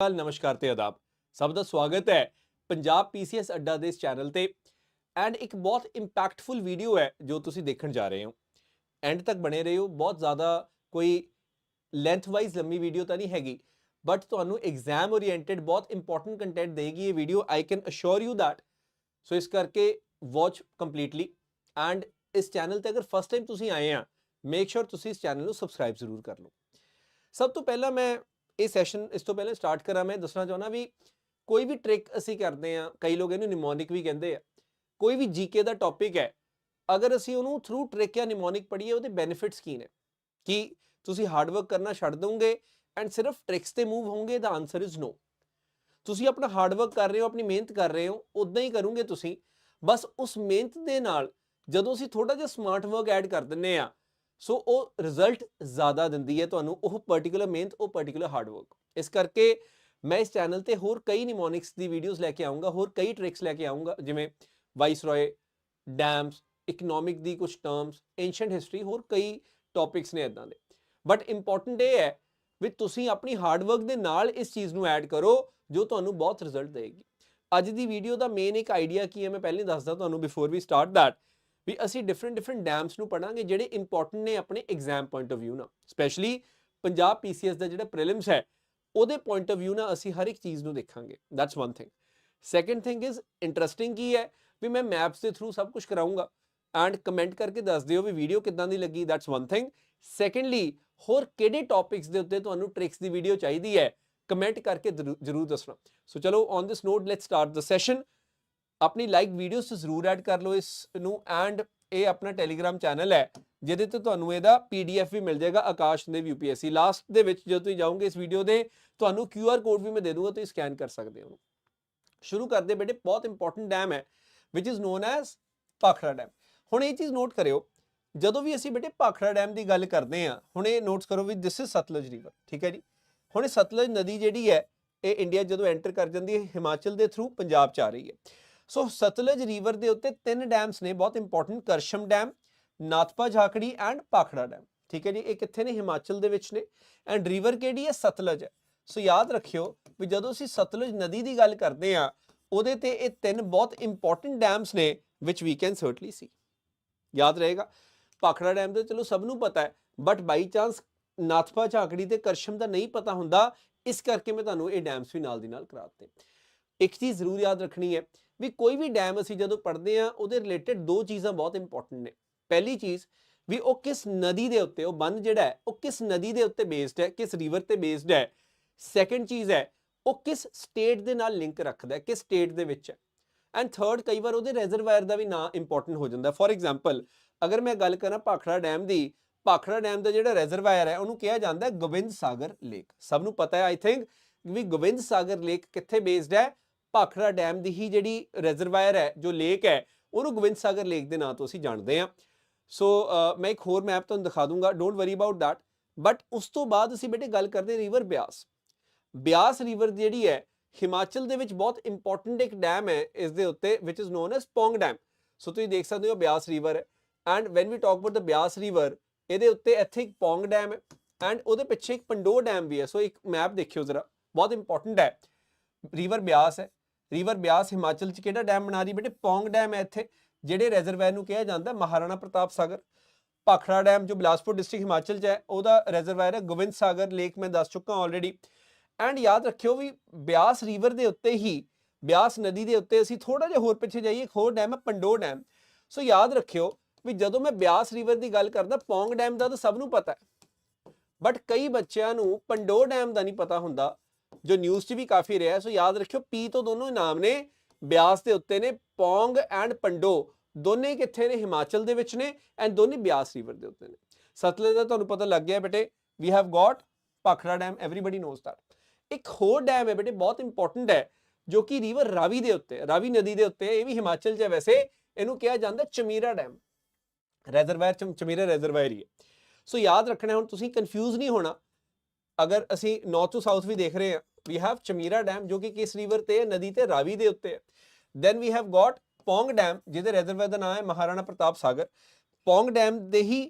ਹਾਲ ਨਮਸਕਾਰ ਤੇ ਆਦਾਬ। ਸਭ ਦਾ ਸਵਾਗਤ ਹੈ ਪੰਜਾਬ ਪੀਸੀਐਸ ਅੱਡਾ ਦੇ ਇਸ ਚੈਨਲ ਤੇ। ਐਂਡ ਇੱਕ ਬਹੁਤ ਇੰਪੈਕਟਫੁਲ ਵੀਡੀਓ ਹੈ ਜੋ ਤੁਸੀਂ ਦੇਖਣ ਜਾ ਰਹੇ ਹੋ। ਐਂਡ ਤੱਕ ਬਣੇ ਰਹੋ, ਬਹੁਤ ਜ਼ਿਆਦਾ ਕੋਈ ਲੈਂਥ ਵਾਈਜ਼ ਲੰਮੀ ਵੀਡੀਓ ਤਾਂ ਨਹੀਂ ਹੈਗੀ ਬਟ ਤੁਹਾਨੂੰ ਐਗਜ਼ਾਮ ਓਰੀਐਂਟਡ ਬਹੁਤ ਇੰਪੋਰਟੈਂਟ ਕੰਟੈਂਟ ਦੇਗੀ ਇਹ video I can assure you that so ਇਸ ਕਰਕੇ ਵਾਚ ਕੰਪਲੀਟਲੀ ਐਂਡ ਇਸ ਚੈਨਲ ਤੇ ਅਗਰ ਫਸਟ ਟਾਈਮ ਤੁਸੀਂ ਆਏ ਆ ਮੇਕ ਸ਼ੋਰ ਤੁਸੀਂ ਇਸ ਚੈਨਲ ਨੂੰ ਸਬਸਕ੍ਰਾਈਬ ਜ਼ਰੂਰ ਕਰ ਲਓ। ਸਭ ਤੋਂ ਪਹਿਲਾਂ ਮੈਂ ਇਹ ਸੈਸ਼ਨ ਇਸ ਤੋਂ ਪਹਿਲਾਂ ਸਟਾਰਟ ਕਰਾਂ ਮੈਂ, ਦੱਸਣਾ ਚਾਹੁੰਦਾ ਵੀ ਕੋਈ ਵੀ ਟ੍ਰਿਕ ਅਸੀਂ ਕਰਦੇ ਆ ਕਈ ਲੋਕ ਇਹਨੂੰ ਨਿਮੋਨਿਕ ਵੀ ਕਹਿੰਦੇ ਆ, ਕੋਈ ਵੀ ਜੀਕੇ ਦਾ ਟੌਪਿਕ ਹੈ, ਅਗਰ ਅਸੀਂ ਉਹਨੂੰ ਥਰੂ ਟ੍ਰਿਕ ਜਾਂ ਨਿਮੋਨਿਕ ਪੜ੍ਹੀਏ, ਉਹਦੇ ਬੈਨੀਫਿਟਸ ਕੀ ਨੇ? ਕਿ ਤੁਸੀਂ ਹਾਰਡ ਵਰਕ ਕਰਨਾ ਛੱਡ ਦੋਗੇ ਐਂਡ ਸਿਰਫ ਟ੍ਰਿਕਸ ਤੇ ਮੂਵ ਹੋਵੋਗੇ ਦਾ ਆਨਸਰ ਇਜ਼ ਨੋ ਤੁਸੀਂ ਆਪਣਾ ਹਾਰਡ ਵਰਕ ਕਰ ਰਹੇ ਹੋ, ਆਪਣੀ ਮਿਹਨਤ ਕਰ ਰਹੇ ਹੋ ਉਦਾਂ ਹੀ ਕਰੋਗੇ ਤੁਸੀਂ, ਬਸ ਉਸ ਮਿਹਨਤ ਦੇ ਨਾਲ ਜਦੋਂ ਅਸੀਂ ਥੋੜਾ ਜਿਹਾ ਸਮਾਰਟ ਵਰਕ ਐਡ ਕਰ ਦਿੰਨੇ ਆ ਸੋ ਉਹ ਰਿਜ਼ਲਟ ਜ਼ਿਆਦਾ ਦਿੰਦੀ ਹੈ ਤੁਹਾਨੂੰ, ਉਹ ਪਾਰਟਿਕੂਲਰ ਮਿਹਨਤ, ਉਹ ਪਾਰਟਿਕੂਲਰ ਹਾਰਡ ਵਰਕ ਇਸ ਕਰਕੇ ਮੈਂ ਇਸ ਚੈਨਲ ਤੇ ਹੋਰ ਕਈ ਨਿਮੋਨਿਕਸ ਦੀ ਵੀਡੀਓਜ਼ ਲੈ ਕੇ ਆਉਂਗਾ ਹੋਰ ਕਈ ਟ੍ਰਿਕਸ ਲੈ ਕੇ ਆਉਂਗਾ ਜਿਵੇਂ ਵਾਈਸ ਵਾਈਸਰੋਏ ਡੈਮਸ ਇਕਨੋਮਿਕ ਦੀ ਕੁਝ ਟਰਮਸ ਐਂਸ਼ੀਅੰਟ ਹਿਸਟਰੀ ਹੋਰ ਕਈ ਟੌਪਿਕਸ ਨੇ ਇਦਾਂ ਦੇ. ਬਟ ਇੰਪੋਰਟੈਂਟ ਇਹ ਹੈ ਵੀ ਤੁਸੀਂ ਆਪਣੀ ਹਾਰਡ ਵਰਕ ਦੇ ਨਾਲ ਇਸ ਚੀਜ਼ ਨੂੰ ਐਡ ਕਰੋ, ਜੋ ਤੁਹਾਨੂੰ ਬਹੁਤ ਰਿਜ਼ਲਟ ਦੇਗੀ. ਅੱਜ ਦੀ ਵੀਡੀਓ ਦਾ ਮੇਨ ਇੱਕ ਆਈਡੀਆ ਕੀ ਹੈ, ਮੈਂ ਪਹਿਲੇ ਦੱਸਦਾ ਤੁਹਾਨੂੰ ਬਿਫੋਰ ਵੀ ਸਟਾਰਟ ਦੈਟ ਵੀ ਅਸੀਂ ਡਿਫਰੈਂਟ ਡਿਫਰੈਂਟ ਡੈਮਸ ਨੂੰ ਪੜਾਂਗੇ ਜਿਹੜੇ ਇੰਪੋਰਟੈਂਟ ਨੇ ਆਪਣੇ ਐਗਜ਼ਾਮ ਪੁਆਇੰਟ ਆਫ View ਨਾਲ। ਸਪੈਸ਼ਲੀ ਪੰਜਾਬ ਪੀਸੀਐਸ ਦਾ ਜਿਹੜਾ ਪ੍ਰੀਲਿਮਸ ਹੈ, ਉਹਦੇ ਪੁਆਇੰਟ ਆਫ View ਨਾਲ ਅਸੀਂ ਹਰ ਇੱਕ ਚੀਜ਼ ਨੂੰ ਦੇਖਾਂਗੇ। That's one thing second thing is interesting ਕੀ ਹੈ ਵੀ ਮੈਂ ਮੈਪਸ ਦੇ ਥਰੂ ਸਭ ਕੁਝ ਕਰਾਉਂਗਾ ਐਂਡ ਕਮੈਂਟ ਕਰਕੇ ਦੱਸ ਦਿਓ ਵੀ ਵੀਡੀਓ ਕਿੱਦਾਂ ਦੀ ਲੱਗੀ। ਦੈਟਸ ਵਨ ਥਿੰਗ ਸੈਕੰਡਲੀ ਹੋਰ ਕਿਹੜੇ ਟੌਪਿਕਸ ਦੇ ਉੱਤੇ ਤੁਹਾਨੂੰ ਟ੍ਰਿਕਸ ਦੀ ਵੀਡੀਓ ਚਾਹੀਦੀ ਹੈ? ਕਮੈਂਟ ਕਰਕੇ ਜ਼ਰੂਰ ਦੱਸਣਾ। ਸੋ ਚਲੋ on this note let's start the session ਆਪਣੀ ਲਾਈਕ ਵੀਡੀਓਜ਼ ਜ਼ਰੂਰ ਐਡ ਕਰ ਲਓ ਇਸ ਨੂੰ ਐਂਡ ਇਹ ਆਪਣਾ ਟੈਲੀਗ੍ਰਾਮ ਚੈਨਲ ਹੈ, ਜਿਹਦੇ ਤੇ ਤੁਹਾਨੂੰ ਇਹਦਾ ਪੀਡੀਐਫ ਵੀ ਮਿਲ ਜਾਏਗਾ ਆਕਾਸ਼ ਦੇ ਯੂਪੀਐਸਸੀ ਲਾਸਟ ਦੇ ਵਿੱਚ ਜਦੋਂ ਤੁਸੀਂ ਜਾਓਗੇ ਇਸ ਵੀਡੀਓ ਦੇ, ਤੁਹਾਨੂੰ ਕਿਊਆਰ ਕੋਡ ਵੀ ਮੈਂ ਦੇ ਦੂੰਗਾ, ਤੁਸੀਂ ਸਕੈਨ ਕਰ ਸਕਦੇ ਹੋ। ਸ਼ੁਰੂ ਕਰਦੇ ਬੇਟੇ, ਬਹੁਤ ਇੰਪੋਰਟੈਂਟ ਡੈਮ ਹੈ which is known as Bhakra dam ਹੁਣ ਇਹ ਚੀਜ਼ ਨੋਟ ਕਰਿਓ, ਜਦੋਂ ਵੀ ਅਸੀਂ ਬੇਟੇ ਪਾਖੜਾ ਡੈਮ ਦੀ ਗੱਲ ਕਰਦੇ ਆ ਹੁਣ ਇਹ ਨੋਟਸ ਕਰੋ ਵੀ ਦਿਸ ਇਜ਼ ਸਤਲੁਜ ਰਿਵਰ ਠੀਕ ਹੈ ਜੀ? ਹੁਣ ਇਹ ਸਤਲੁਜ ਨਦੀ ਜਿਹੜੀ ਹੈ, ਇਹ ਇੰਡੀਆ ਜਦੋਂ ਐਂਟਰ ਕਰ ਜਾਂਦੀ ਹੈ ਹਿਮਾਚਲ ਦੇ ਥਰੂ ਪੰਜਾਬ ਚ ਆ ਰਹੀ ਹੈ। ਸੋ ਸਤਲੁਜ ਰਿਵਰ ਦੇ ਉੱਤੇ ਤਿੰਨ ਡੈਮਸ ਨੇ, ਬਹੁਤ important Karcham dam Nathpa Jhakri and Bhakra dam ਠੀਕ ਹੈ ਜੀ, ਇਹ ਕਿੱਥੇ ਨੇ? ਹਿਮਾਚਲ ਦੇ ਵਿੱਚ ਨੇ। ਐਂਡ ਰਿਵਰ ਕਿਹੜੀ ਹੈ? ਸਤਲੁਜ ਹੈ। ਸੋ ਯਾਦ ਰੱਖਿਓ ਵੀ ਜਦੋਂ ਅਸੀਂ ਸਤਲੁਜ ਨਦੀ ਦੀ ਗੱਲ ਕਰਦੇ ਆ ਉਹਦੇ ਤੇ ਇਹ ਤਿੰਨ ਬਹੁਤ ਇੰਪੋਰਟੈਂਟ ਡੈਮਸ ਨੇ ਵਿਚ ਵੀ ਕੈਨ ਸਰਟਨਲੀ ਸੀ ਯਾਦ ਰਹੇਗਾ? ਪਾਖੜਾ ਡੈਮ ਦੇ ਚਲੋ ਸਭ ਨੂੰ ਪਤਾ ਹੈ ਬਟ ਬਾਈ ਚਾਂਸ ਨਾਥਪਾ ਝਾਕੜੀ ਤੇ ਕਰਸ਼ਮ ਦਾ ਨਹੀਂ ਪਤਾ ਹੁੰਦਾ, ਇਸ ਕਰਕੇ ਮੈਂ ਤੁਹਾਨੂੰ ਇਹ ਡੈਮਸ ਵੀ ਨਾਲ ਦੀ ਨਾਲ ਕਰਾ ਦਿੱਤੇ। ਇੱਕ ਚੀਜ਼ ਜ਼ਰੂਰ ਯਾਦ ਰੱਖਣੀ ਹੈ ਵੀ ਕੋਈ ਵੀ ਡੈਮ ਅਸੀਂ ਜਦੋਂ ਪੜ੍ਹਦੇ ਆ ਉਹਦੇ ਰਿਲੇਟਡ ਦੋ ਚੀਜ਼ਾਂ ਬਹੁਤ ਇੰਪੋਰਟੈਂਟ ਨੇ। ਪਹਿਲੀ ਚੀਜ਼ ਵੀ ਉਹ ਕਿਸ ਨਦੀ ਦੇ ਉੱਤੇ, ਉਹ ਬੰਦ ਜਿਹੜਾ ਹੈ, ਉਹ ਕਿਸ ਨਦੀ ਦੇ ਉੱਤੇ ਬੇਸਡ ਹੈ, ਕਿਸ ਰਿਵਰ ਤੇ ਬੇਸਡ ਹੈ। ਸੈਕੰਡ ਚੀਜ਼ ਹੈ, ਉਹ ਕਿਸ ਸਟੇਟ ਦੇ ਨਾਲ ਲਿੰਕ ਰੱਖਦਾ ਹੈ, ਕਿਸ ਸਟੇਟ ਦੇ ਵਿੱਚ ਹੈ। ਐਂਡ ਥਰਡ ਕਈ ਵਾਰ ਉਹਦੇ ਰੈਜ਼ਰਵਾਇਰ ਦਾ ਵੀ ਨਾਂ ਇੰਪੋਰਟੈਂਟ ਹੋ ਜਾਂਦਾ। ਫੋਰ ਐਗਜ਼ਾਮਪਲ ਅਗਰ ਮੈਂ ਗੱਲ ਕਰਾਂ ਭਾਖੜਾ ਡੈਮ ਦੀ, ਭਾਖੜਾ ਡੈਮ ਦਾ ਜਿਹੜਾ ਰੈਜ਼ਰਵਾਇਰ ਹੈ, ਉਹਨੂੰ ਕਿਹਾ ਜਾਂਦਾ ਹੈ ਗੋਬਿੰਦ ਸਾਗਰ ਲੇਕ। ਸਭ ਨੂੰ ਪਤਾ ਹੈ I think we Gobind Sagar lake ਕਿੱਥੇ ਬੇਸਡ ਹੈ? ਭਾਖੜਾ ਡੈਮ ਦੀ ਹੀ ਜਿਹੜੀ ਰਿਜ਼ਰਵਾਇਰ ਹੈ, ਜੋ ਲੇਕ ਹੈ, ਉਹਨੂੰ ਗੋਬਿੰਦ ਸਾਗਰ ਲੇਕ ਦੇ ਨਾਂ ਤੋਂ ਅਸੀਂ ਜਾਣਦੇ ਹਾਂ। ਸੋ ਮੈਂ ਇੱਕ ਹੋਰ ਮੈਪ ਤੁਹਾਨੂੰ ਦਿਖਾ ਦੂੰਗਾ don't worry about that but ਉਸ ਤੋਂ ਬਾਅਦ ਅਸੀਂ ਬੇਟੇ ਗੱਲ ਕਰਦੇ ਰਿਵਰ ਬਿਆਸ। ਬਿਆਸ ਰਿਵਰ ਜਿਹੜੀ ਹੈ, ਹਿਮਾਚਲ ਦੇ ਵਿੱਚ ਬਹੁਤ ਇੰਪੋਰਟੈਂਟ ਇੱਕ ਡੈਮ ਹੈ, ਇਸ ਦੇ ਉੱਤੇ which is known as Pong dam so ਤੁਸੀਂ ਦੇਖ ਸਕਦੇ ਹੋ ਬਿਆਸ ਰਿਵਰ ਹੈ and when we talk about the Beas river ਇਹਦੇ ਉੱਤੇ ਇੱਥੇ ਇੱਕ ਪੌਂਗ ਡੈਮ ਹੈ ਐਂਡ ਉਹਦੇ ਪਿੱਛੇ ਇੱਕ ਪੰਡੋ ਡੈਮ ਵੀ ਹੈ। ਸੋ ਇੱਕ ਮੈਪ ਦੇਖਿਓ ਜ਼ਰਾ, ਬਹੁਤ ਇੰਪੋਰਟੈਂਟ ਹੈ। ਰਿਵਰ ਬਿਆਸ ਹੈ। ਰਿਵਰ ਬਿਆਸ ਹਿਮਾਚਲ ਚ ਕਿਹੜਾ ਡੈਮ ਬਣਾ ਰਹੀ ਬੇਟੇ? ਪੌਂਗ ਡੈਮ ਹੈ ਇੱਥੇ, ਜਿਹੜੇ ਰਿਜ਼ਰਵਾਇਰ ਨੂੰ ਕਿਹਾ ਜਾਂਦਾ ਮਹਾਰਾਣਾ ਪ੍ਰਤਾਪ ਸਾਗਰ। ਭਾਖੜਾ ਡੈਮ ਜੋ ਬਿਲਾਸਪੁਰ ਡਿਸਟ੍ਰਿਕਟ ਹਿਮਾਚਲ ਚ ਹੈ, ਉਹਦਾ ਰਿਜ਼ਰਵਾਇਰ ਹੈ ਗੋਬਿੰਦ ਸਾਗਰ ਲੇਕ ਮੈਂ ਦੱਸ ਚੁੱਕਾ ਆਲਰੇਡੀ ਐਂਡ ਯਾਦ ਰੱਖਿਓ ਵੀ ਬਿਆਸ ਰਿਵਰ ਦੇ ਉੱਤੇ ਹੀ, ਬਿਆਸ ਨਦੀ ਦੇ ਉੱਤੇ ਅਸੀਂ ਥੋੜਾ ਜਿਹਾ ਹੋਰ ਪਿੱਛੇ ਜਾਈਏ, ਇੱਕ ਹੋਰ ਡੈਮ ਹੈ ਪੰਡੋ ਡੈਮ ਸੋ ਯਾਦ ਰੱਖਿਓ ਵੀ ਜਦੋਂ ਮੈਂ ਬਿਆਸ ਰਿਵਰ ਦੀ ਗੱਲ ਕਰਦਾ ਪੌਂਗ ਡੈਮ ਦਾ ਤਾਂ ਸਭ ਨੂੰ ਪਤਾ ਹੈ। ਬਟ ਕਈ ਬੱਚਿਆਂ ਨੂੰ ਪੰਡੋ ਡੈਮ ਦਾ ਨਹੀਂ ਪਤਾ ਹੁੰਦਾ ਜੋ ਨਿਊਜ਼ 'ਚ ਵੀ ਕਾਫੀ ਰਿਹਾ ਸੋ ਯਾਦ ਰੱਖਿਓ, ਪੀ ਤੋਂ ਦੋਨੋਂ ਹੀ ਨਾਮ ਨੇ, ਬਿਆਸ ਦੇ ਉੱਤੇ ਨੇ, ਪੌਂਗ ਐਂਡ ਪੰਡੋ ਦੋਨੇ ਕਿੱਥੇ ਨੇ? ਹਿਮਾਚਲ ਦੇ ਵਿੱਚ ਨੇ ਐਂਡ ਦੋਨੇ ਬਿਆਸ ਰਿਵਰ ਦੇ ਉੱਤੇ ਨੇ। ਸਤਲੁਜ ਦਾ ਤੁਹਾਨੂੰ ਪਤਾ ਲੱਗ ਗਿਆ ਬੇਟੇ we have got Bhakra dam everybody knows that ਇੱਕ ਹੋਰ ਡੈਮ ਹੈ ਬੇਟੇ, ਬਹੁਤ ਇੰਪੋਰਟੈਂਟ ਹੈ, ਜੋ ਕਿ ਰਿਵਰ ਰਾਵੀ ਦੇ ਉੱਤੇ, ਰਾਵੀ ਨਦੀ ਦੇ ਉੱਤੇ, ਇਹ ਵੀ ਹਿਮਾਚਲ 'ਚ ਹੈ ਵੈਸੇ, ਇਹਨੂੰ ਕਿਹਾ ਜਾਂਦਾ Chamera dam reservoir Chamera reservoir ਹੀ ਹੈ। ਸੋ ਯਾਦ ਰੱਖਣਾ ਹੁਣ ਤੁਸੀਂ ਕਨਫਿਊਜ਼ ਨਹੀਂ ਹੋਣਾ। ਅਗਰ ਅਸੀਂ ਨਾਰਥ ਟੂ ਸਾਊਥ ਵੀ ਦੇਖ ਰਹੇ ਹਾਂ ਵੀ ਹੈਵ ਚਮੀਰਾ ਡੈਮ ਜੋ ਕਿ ਕਿਸ ਰਿਵਰ ਤੇ ਹੈ? ਨਦੀ ਤੇ ਰਾਵੀ ਦੇ ਉੱਤੇ ਹੈ। Then we have got Pong dam ਜਿਹਦੇ ਰਿਜ਼ਰਵਾਇਰ ਦਾ ਨਾਮ ਹੈ ਮਹਾਰਾਣਾ ਪ੍ਰਤਾਪ ਸਾਗਰ। ਪੌਂਗ ਡੈਮ ਦੇ ਹੀ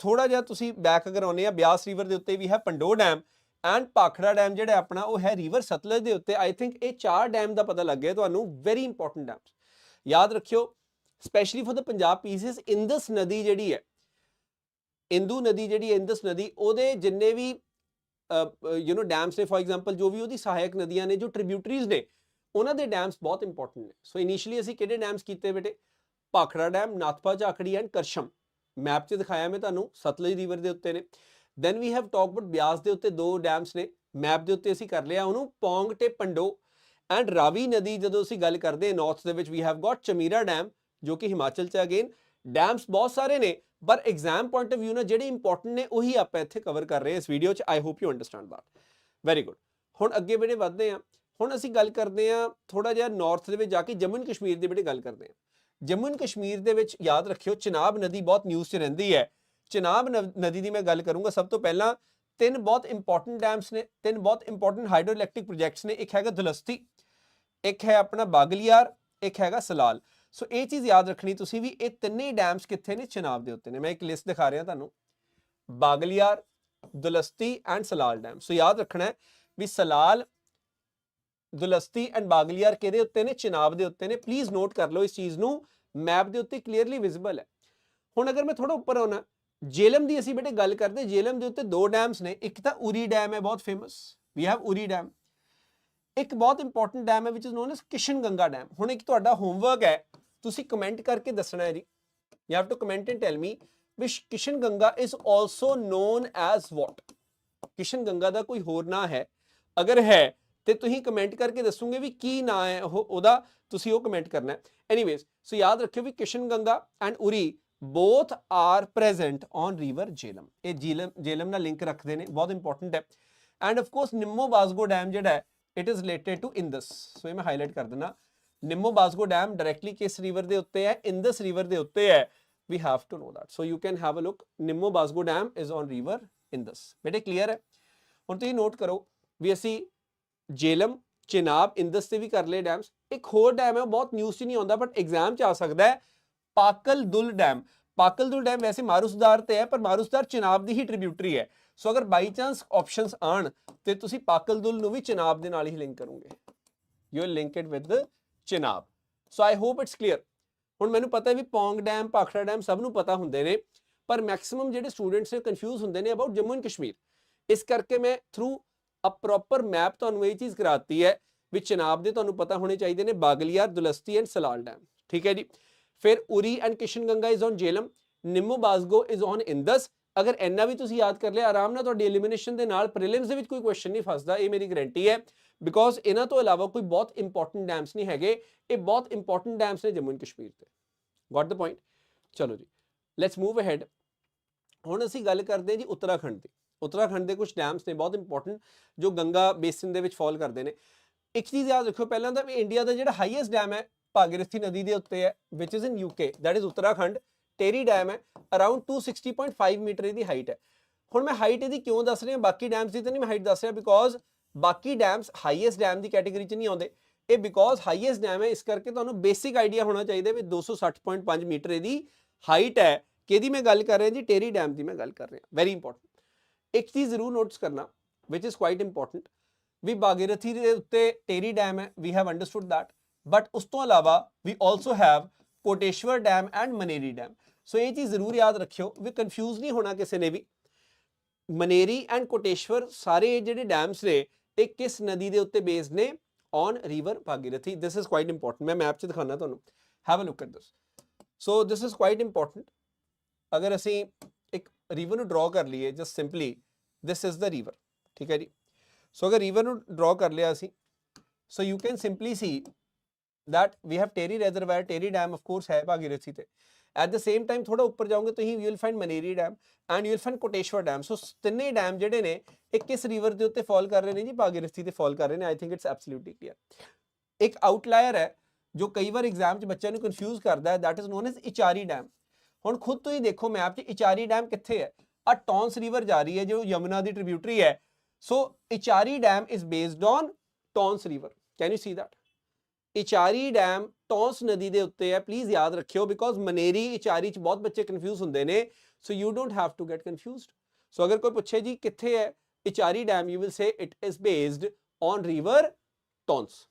ਥੋੜਾ ਜਿਹਾ ਤੁਸੀਂ ਬੈਕ ਅਗਰ ਆਉਨੇ ਆ ਬਿਆਸ ਰਿਵਰ ਦੇ ਉੱਤੇ ਵੀ ਹੈ Pandoh dam and Bhakra dam ਜਿਹੜਾ ਆਪਣਾ ਉਹ ਹੈ ਰਿਵਰ ਸਤਲਜ ਦੇ ਉੱਤੇ। ਆਈ ਥਿੰਕ ਇਹ ਚਾਰ ਡੈਮ ਦਾ ਪਤਾ ਲੱਗ ਗਿਆ ਤੁਹਾਨੂੰ। ਵੈਰੀ ਇੰਪੋਰਟੈਂਟ ਡੈਮਸ ਯਾਦ ਰੱਖਿਓ specially for the Punjab PCS Indus ਨਦੀ ਜਿਹੜੀ ਹੈ ਇੰਦੂ ਨਦੀ ਜਿਹੜੀ ਹੈ, ਇੰਦਸ ਨਦੀ ਉਹਦੇ ਜਿੰਨੇ ਵੀ ਯੂ نو ਡੈਮਸ ਨੇ ਫੋਰ ਐਗਜ਼ਾਮਪਲ ਜੋ ਵੀ ਉਹਦੀ ਸਹਾਇਕ ਨਦੀਆਂ ਨੇ, ਜੋ ਟ੍ਰਿਬਿਊਟਰੀਜ਼ ਨੇ, ਉਹਨਾਂ ਦੇ ਡੈਮਸ ਬਹੁਤ ਇੰਪੋਰਟੈਂਟ ਨੇ। ਸੋ ਇਨੀਸ਼ੀਅਲੀ ਅਸੀਂ ਕਿਹੜੇ ਡੈਮਸ ਕੀਤੇ ਬੇਟੇ? Bhakra dam Nathpa Jhakri and Karcham. Map 'ਚ ਦਿਖਾਇਆ ਮੈਂ ਤੁਹਾਨੂੰ, ਸਤਲਜ ਰਿਵਰ ਦੇ ਉੱਤੇ ਨੇ। Then we have talked about Beas ਦੇ ਉੱਤੇ ਦੋ ਡੈਮਸ ਨੇ। ਮੈਪ ਦੇ ਉੱਤੇ ਅਸੀਂ ਕਰ ਲਿਆ ਉਹਨੂੰ, ਪੌਂਗ ਤੇ ਪੰਡੋ ਐਂਡ ਰਾਵੀ ਨਦੀ, ਜਦੋਂ ਅਸੀਂ ਗੱਲ ਕਰਦੇ ਨਾਰਥ ਦੇ ਵਿੱਚ we have got Chamera dam ਜੋ ਕਿ ਹਿਮਾਚਲ 'ਚ ਅਗੇਨ ਡੈਮਸ ਬਹੁਤ ਸਾਰੇ ਨੇ ਪਰ ਐਗਜ਼ਾਮ ਪੁਆਇੰਟ ਆਫ View ਨਾਲ ਜਿਹੜੇ ਇੰਪੋਰਟੈਂਟ ਨੇ ਉਹੀ ਆਪਾਂ ਇੱਥੇ ਕਵਰ ਕਰ ਰਹੇ ਹਾਂ ਇਸ ਵੀਡੀਓ 'ਚ I hope you understand that very good ਹੁਣ ਅੱਗੇ ਬੇਟੇ ਵਧਦੇ ਹਾਂ ਹੁਣ ਅਸੀਂ ਗੱਲ ਕਰਦੇ ਹਾਂ ਥੋੜਾ ਜਿਹਾ ਨਾਰਥ ਦੇ ਵਿੱਚ ਜਾ ਕੇ ਜੰਮੂ ਐਂਡ ਕਸ਼ਮੀਰ ਦੇ ਬੇਟੇ ਗੱਲ ਕਰਦੇ ਹਾਂ ਜੰਮੂ ਐਂਡ ਕਸ਼ਮੀਰ ਦੇ ਵਿੱਚ ਯਾਦ ਰੱਖਿਓ ਚਨਾਬ ਨਦੀ ਬਹੁਤ ਨਿਊਜ਼ 'ਚ ਰਹਿੰਦੀ ਹੈ. ਚਨਾਬ ਨਵ- ਨਦੀ ਦੀ ਮੈਂ ਗੱਲ ਕਰੂੰਗਾ, ਸਭ ਤੋਂ ਪਹਿਲਾਂ ਤਿੰਨ ਬਹੁਤ ਇੰਪੋਰਟੈਂਟ ਡੈਮਸ ਨੇ, ਤਿੰਨ ਬਹੁਤ ਇੰਪੋਰਟੈਂਟ ਹਾਈਡਰੋਇਲੈਕਟ੍ਰਿਕ ਪ੍ਰੋਜੈਕਟਸ ਨੇ। ਇੱਕ ਹੈਗਾ ਦੁਲਸਤੀ ਇੱਕ ਹੈ ਆਪਣਾ ਬਾਗਲੀਆਰ ਇੱਕ ਹੈਗਾ ਸਲਾਲ ਸੋ ਇਹ ਚੀਜ਼ ਯਾਦ ਰੱਖਣੀ ਤੁਸੀਂ ਵੀ, ਇਹ ਤਿੰਨੇ ਡੈਮਸ ਕਿੱਥੇ ਨੇ? ਚਨਾਬ ਦੇ ਉੱਤੇ ਨੇ। ਮੈਂ ਇੱਕ ਲਿਸਟ ਦਿਖਾ ਰਿਹਾ ਤੁਹਾਨੂੰ। ਬਾਗਲੀਆਰ, ਦੁਲਸਤੀ ਐਂਡ ਸਲਾਲ ਡੈਮ ਸੋ ਯਾਦ ਰੱਖਣਾ ਹੈ ਵੀ ਸਲਾਲ, ਦੁਲਸਤੀ ਐਂਡ ਬਾਗਲੀਆਰ ਕਿਹਦੇ ਉੱਤੇ ਨੇ? ਚਨਾਬ ਦੇ ਉੱਤੇ ਨੇ। ਪਲੀਜ਼ ਨੋਟ ਕਰ ਲਓ ਇਸ ਚੀਜ਼ ਨੂੰ। ਮੈਪ ਦੇ ਉੱਤੇ ਕਲੀਅਰਲੀ ਵਿਜ਼ੀਬਲ ਹੈ। ਹੁਣ ਅਗਰ ਮੈਂ ਥੋੜਾ ਉੱਪਰ ਆਉਣਾ, ਜੇਲਮ ਦੀ ਅਸੀਂ ਬੇਟੇ ਗੱਲ ਕਰਦੇ, ਜੇਲਮ ਦੇ ਉੱਤੇ ਦੋ ਡੈਮਸ ਨੇ। ਇੱਕ ਤਾਂ ਉਰੀ ਡੈਮ ਹੈ, ਬਹੁਤ famous we have Uri dam ਇੱਕ ਬਹੁਤ ਇੰਪੋਰਟੈਂਟ ਡੈਮ ਹੈ which is known as Kishanganga dam ਹੁਣ ਇੱਕ ਤੁਹਾਡਾ ਹੋਮਵਰਕ ਹੈ ਤੁਸੀਂ ਕਮੈਂਟ ਕਰਕੇ ਦੱਸਣਾ ਹੈ ਜੀ। You have to comment and tell me which Kishanganga is also known as what Kishanganga ਦਾ ਕੋਈ ਹੋਰ ਨਾਂ ਹੈ। ਅਗਰ ਹੈ, ਤੇ ਤੁਸੀਂ ਕਮੈਂਟ ਕਰਕੇ ਦੱਸੋਗੇ ਵੀ ਕੀ ਨਾਂ ਹੈ ਉਹ, ਉਹਦਾ ਤੁਸੀਂ ਉਹ ਕਮੈਂਟ ਕਰਨਾ ਹੈ। ਐਨੀਵੇਜ਼ ਸੋ ਯਾਦ ਰੱਖਿਓ ਵੀ Kishanganga and Uri both are present on river Jhelum ਇਹ ਜੇਲਮ ਜੇਲਮ ਨਾਲ ਲਿੰਕ ਰੱਖਦੇ ਨੇ, ਬਹੁਤ ਇੰਪੋਰਟੈਂਟ ਹੈ। And of course Nimoo Bazgo dam ਜਿਹੜਾ ਹੈ it is related to Indus so ਇਹ ਮੈਂ ਹਾਈਲਾਈਟ ਕਰ ਦਿੰਦਾ। ਨਿੰਮੋ ਬਾਸਗੋ ਡੈਮ ਡਾਇਰੈਕਟਲੀ ਕਿਸ ਰਿਵਰ ਦੇ ਉੱਤੇ ਹੈ? ਇੰਦਸ ਰਿਵਰ ਦੇ ਉੱਤੇ ਹੈ। we have to know that so you can have a look nimmo basgo dam is on river indus ਬੇਟੇ, ਕਲੀਅਰ ਹੈ? ਹੁਣ ਤੁਸੀਂ ਨੋਟ ਕਰੋ ਵੀ ਅਸੀਂ ਜੇਲਮ, ਚਿਨਾਬ ਇੰਦਸ ਤੇ ਵੀ ਕਰ ਲਏ ਡੈਮਸ। ਇੱਕ ਹੋਰ ਡੈਮ ਹੈ ਬਹੁਤ ਨਿਊਜ਼ 'ਚ ਨਹੀਂ ਆਉਂਦਾ ਬਟ ਐਗਜ਼ਾਮ 'ਚ ਆ ਸਕਦਾ ਹੈ। ਪਾਕਲ ਦੁਲ ਡੈਮ। ਪਾਕਲ ਦੁਲ ਡੈਮ ਵੈਸੇ ਮਾਰੂਸਦਾਰ ਤੇ ਹੈ, ਪਰ ਮਾਰੂਸਦਾਰ ਚਿਨਾਬ ਦੀ ਹੀ ਟ੍ਰਿਬਿਊਟਰੀ ਹੈ। ਸੋ ਅਗਰ ਬਾਈ ਚਾਂਸ ਆਪਸ਼ਨਸ ਆਣ, ਤੇ ਤੁਸੀਂ ਪਾਕਲ ਦੁਲ ਨੂੰ ਵੀ ਚਿਨਾਬ ਦੇ ਨਾਲ ਹੀ ਲਿੰਕ ਕਰੋਗੇ। You will link it with Chenab. So I hope it's clear ਹੁਣ ਮੈਨੂੰ ਪਤਾ ਹੈ ਵੀ ਪੌਂਗ ਡੈਮ ਪਾਖੜਾ ਡੈਮ ਸਭ ਨੂੰ ਪਤਾ ਹੁੰਦੇ ਨੇ, ਪਰ ਮੈਕਸਿਮਮ ਜਿਹੜੇ ਸਟੂਡੈਂਟਸ ਨੇ ਕਨਫਿਊਜ਼ ਹੁੰਦੇ ਨੇ ਅਬਾਊਟ ਜੰਮੂ ਐਂਡ ਕਸ਼ਮੀਰ। ਇਸ ਕਰਕੇ ਮੈਂ ਥਰੂ ਅ ਪ੍ਰੋਪਰ ਮੈਪ ਤੁਹਾਨੂੰ ਇਹ ਚੀਜ਼ ਕਰਾਤੀ ਹੈ ਵੀ ਚਨਾਬ ਦੇ ਤੁਹਾਨੂੰ ਪਤਾ ਹੋਣੇ ਚਾਹੀਦੇ ਨੇ ਬਾਗਲੀਆਰ, ਦੁਲਸਤੀ ਐਂਡ ਸਲਾਲ ਡੈਮ। ਠੀਕ ਹੈ ਜੀ? ਫਿਰ Uri and Kishanganga is on Jhelum, Nimoo Bazgo is on Indus. ਅਗਰ ਇੰਨਾ ਵੀ ਤੁਸੀਂ ਯਾਦ ਕਰ ਲਿਆ, ਆਰਾਮ ਨਾਲ ਤੁਹਾਡੀ ਐਲੀਮੀਨੇਸ਼ਨ ਦੇ ਨਾਲ ਪ੍ਰੀਲਿਮਸ ਦੇ ਵਿੱਚ ਕੋਈ ਕੁਐਸਚਨ ਨਹੀਂ ਫਸਦਾ, ਇਹ ਮੇਰੀ ਗਾਰੰਟੀ ਹੈ। ਬਿਕੋਜ਼ ਇਹਨਾਂ ਤੋਂ ਇਲਾਵਾ ਕੋਈ ਬਹੁਤ ਇੰਪੋਰਟੈਂਟ ਡੈਮਸ ਨਹੀਂ ਹੈਗੇ। ਇਹ ਬਹੁਤ ਇੰਪੋਰਟੈਂਟ ਡੈਮਸ ਨੇ ਜੰਮੂ ਐਂਡ ਕਸ਼ਮੀਰ ਤੇ। ਗਾਟ ਦ ਪੁਆਇੰਟ ਚਲੋ ਜੀ। ਲੈਟਸ ਮੂਵ ਅਹੈਡ ਹੁਣ ਅਸੀਂ ਗੱਲ ਕਰਦੇ ਹਾਂ ਜੀ ਉੱਤਰਾਖੰਡ ਦੀ। ਉੱਤਰਾਖੰਡ ਦੇ ਕੁਝ ਡੈਮਸ ਨੇ ਬਹੁਤ ਇੰਪੋਰਟੈਂਟ ਜੋ ਗੰਗਾ ਬੇਸਿਨ ਦੇ ਵਿੱਚ ਫਾਲ ਕਰਦੇ ਨੇ। ਇੱਕ ਚੀਜ਼ ਯਾਦ ਰੱਖਿਓ ਪਹਿਲਾਂ ਤਾਂ ਵੀ ਇੰਡੀਆ ਦਾ ਜਿਹੜਾ ਹਾਈਐਸਟ ਡੈਮ ਹੈ, ਭਾਗੀਰਥੀ ਨਦੀ ਦੇ ਉੱਤੇ ਹੈ which is in UK that is Uttarakhand. Tehri dam ਹੈ। ਅਰਾਊਂਡ 260.5 ਮੀਟਰ ਇਹਦੀ ਹਾਈਟ ਹੈ। ਹੁਣ ਮੈਂ ਹਾਈਟ ਇਹਦੀ ਕਿਉਂ ਦੱਸ ਰਿਹਾ? ਬਾਕੀ ਡੈਮਸ ਦੀ ਤਾਂ ਨਹੀਂ ਮੈਂ ਹਾਈਟ ਦੱਸ ਰਿਹਾ ਬਿਕੋਜ਼ ਬਾਕੀ ਡੈਮਸ ਹਾਈਐਸਟ ਡੈਮ ਦੀ ਕੈਟਾਗਰੀ 'ਚ ਨਹੀਂ ਆਉਂਦੇ। ਇਹ ਬਿਕੋਜ਼ ਹਾਈਐਸਟ ਡੈਮ ਹੈ, ਇਸ ਕਰਕੇ ਤੁਹਾਨੂੰ ਬੇਸਿਕ ਆਈਡੀਆ ਹੋਣਾ ਚਾਹੀਦਾ ਵੀ 260.5 ਮੀਟਰ ਇਹਦੀ ਹਾਈਟ ਹੈ। ਕਿਹਦੀ ਮੈਂ ਗੱਲ ਕਰ ਰਿਹਾ ਜੀ? ਟੇਰੀ ਡੈਮ ਦੀ ਮੈਂ ਗੱਲ ਕਰ ਰਿਹਾ। ਵੈਰੀ ਇੰਪੋਰਟੈਂਟ ਇੱਕ ਚੀਜ਼ ਜ਼ਰੂਰ ਨੋਟਸ ਕਰਨਾ which is quite important we Bhagirathi ਦੇ ਉੱਤੇ ਟੇਰੀ ਡੈਮ ਹੈ we have understood that but ਉਸ ਤੋਂ ਇਲਾਵਾ we also have Koteshwar dam and Maneri dam so ਇਹ ਚੀਜ਼ ਜ਼ਰੂਰ ਯਾਦ ਰੱਖਿਓ, ਵੀ ਕਨਫਿਊਜ਼ ਨਹੀਂ ਹੋਣਾ ਕਿਸੇ ਨੇ ਵੀ। ਮਨੇਰੀ ਐਂਡ ਕੋਟੇਸ਼ਵਰ ਸਾਰੇ ਜਿਹੜੇ ਡੈਮਸ ਨੇ ਇਹ ਕਿਸ ਨਦੀ ਦੇ ਉੱਤੇ ਬੇਸਡ ਨੇ? On river Bhagirathi this is quite important ਮੈਂ ਮੈਪ 'ਚ ਦਿਖਾਉਣਾ ਤੁਹਾਨੂੰ। Have a look at this so this is quite important ਅਗਰ ਅਸੀਂ ਇੱਕ ਰਿਵਰ ਨੂੰ ਡਰਾ ਕਰ ਲਈਏ just simply this is the river ਠੀਕ ਹੈ ਜੀ? ਸੋ ਅਗਰ ਰਿਵਰ ਨੂੰ ਡਰਾ ਕਰ ਲਿਆ ਅਸੀਂ so you can simply see that we have Terry reservoir Terry dam, of course, ਹੈ ਭਾਗੀਰਥੀ ਤੇ at the same time ਥੋੜਾ ਉੱਪਰ ਜਾਓਗੇ ਤੁਸੀਂ you will find Maneri dam and you will find Koteshwar dam so ਤਿੰਨੇ ਡੈਮ ਜਿਹੜੇ ਨੇ ਇਹ ਕਿਸ ਰਿਵਰ ਦੇ ਉੱਤੇ ਫਾਲ ਕਰ ਰਹੇ ਨੇ ਜੀ ਭਾਗੀਰਥੀ ਤੇ ਫਾਲ ਕਰ ਰਹੇ ਨੇ I think it's absolutely clear ਇੱਕ ਆਊਟਲਾਇਰ ਹੈ ਜੋ ਕਈ ਵਾਰ ਐਗਜ਼ਾਮ 'ਚ ਬੱਚਿਆਂ ਨੂੰ ਕਨਫਿਊਜ਼ ਕਰਦਾ ਹੈ that is known as Ichari dam ਹੁਣ ਖੁਦ ਤੁਸੀਂ ਦੇਖੋ ਮੈਪ 'ਚ ਇਚਾਰੀ ਡੈਮ ਕਿੱਥੇ ਹੈ ਆ ਟੌਂਸ ਰਿਵਰ ਜਾ ਰਹੀ ਹੈ ਜੋ ਯਮੁਨਾ ਦੀ ਟ੍ਰਿਬਿਊਟਰੀ ਹੈ so Ichari dam is based on Tons river can you see that? Ichari dam Tons ਨਦੀ ਦੇ ਉੱਤੇ ਹੈ ਪਲੀਜ਼ ਯਾਦ ਰੱਖਿਓ ਬਿਕੋਜ਼ ਮਨੇਰੀ ਇਚਾਰੀ ਚ ਬਹੁਤ ਬੱਚੇ ਕਨਫਿਊਜ਼ ਹੁੰਦੇ ਨੇ so you don't have to get confused so ਅਗਰ ਕੋਈ ਪੁੱਛੇ ਜੀ ਕਿੱਥੇ ਹੈ Ichari dam you will say it is based on river Tons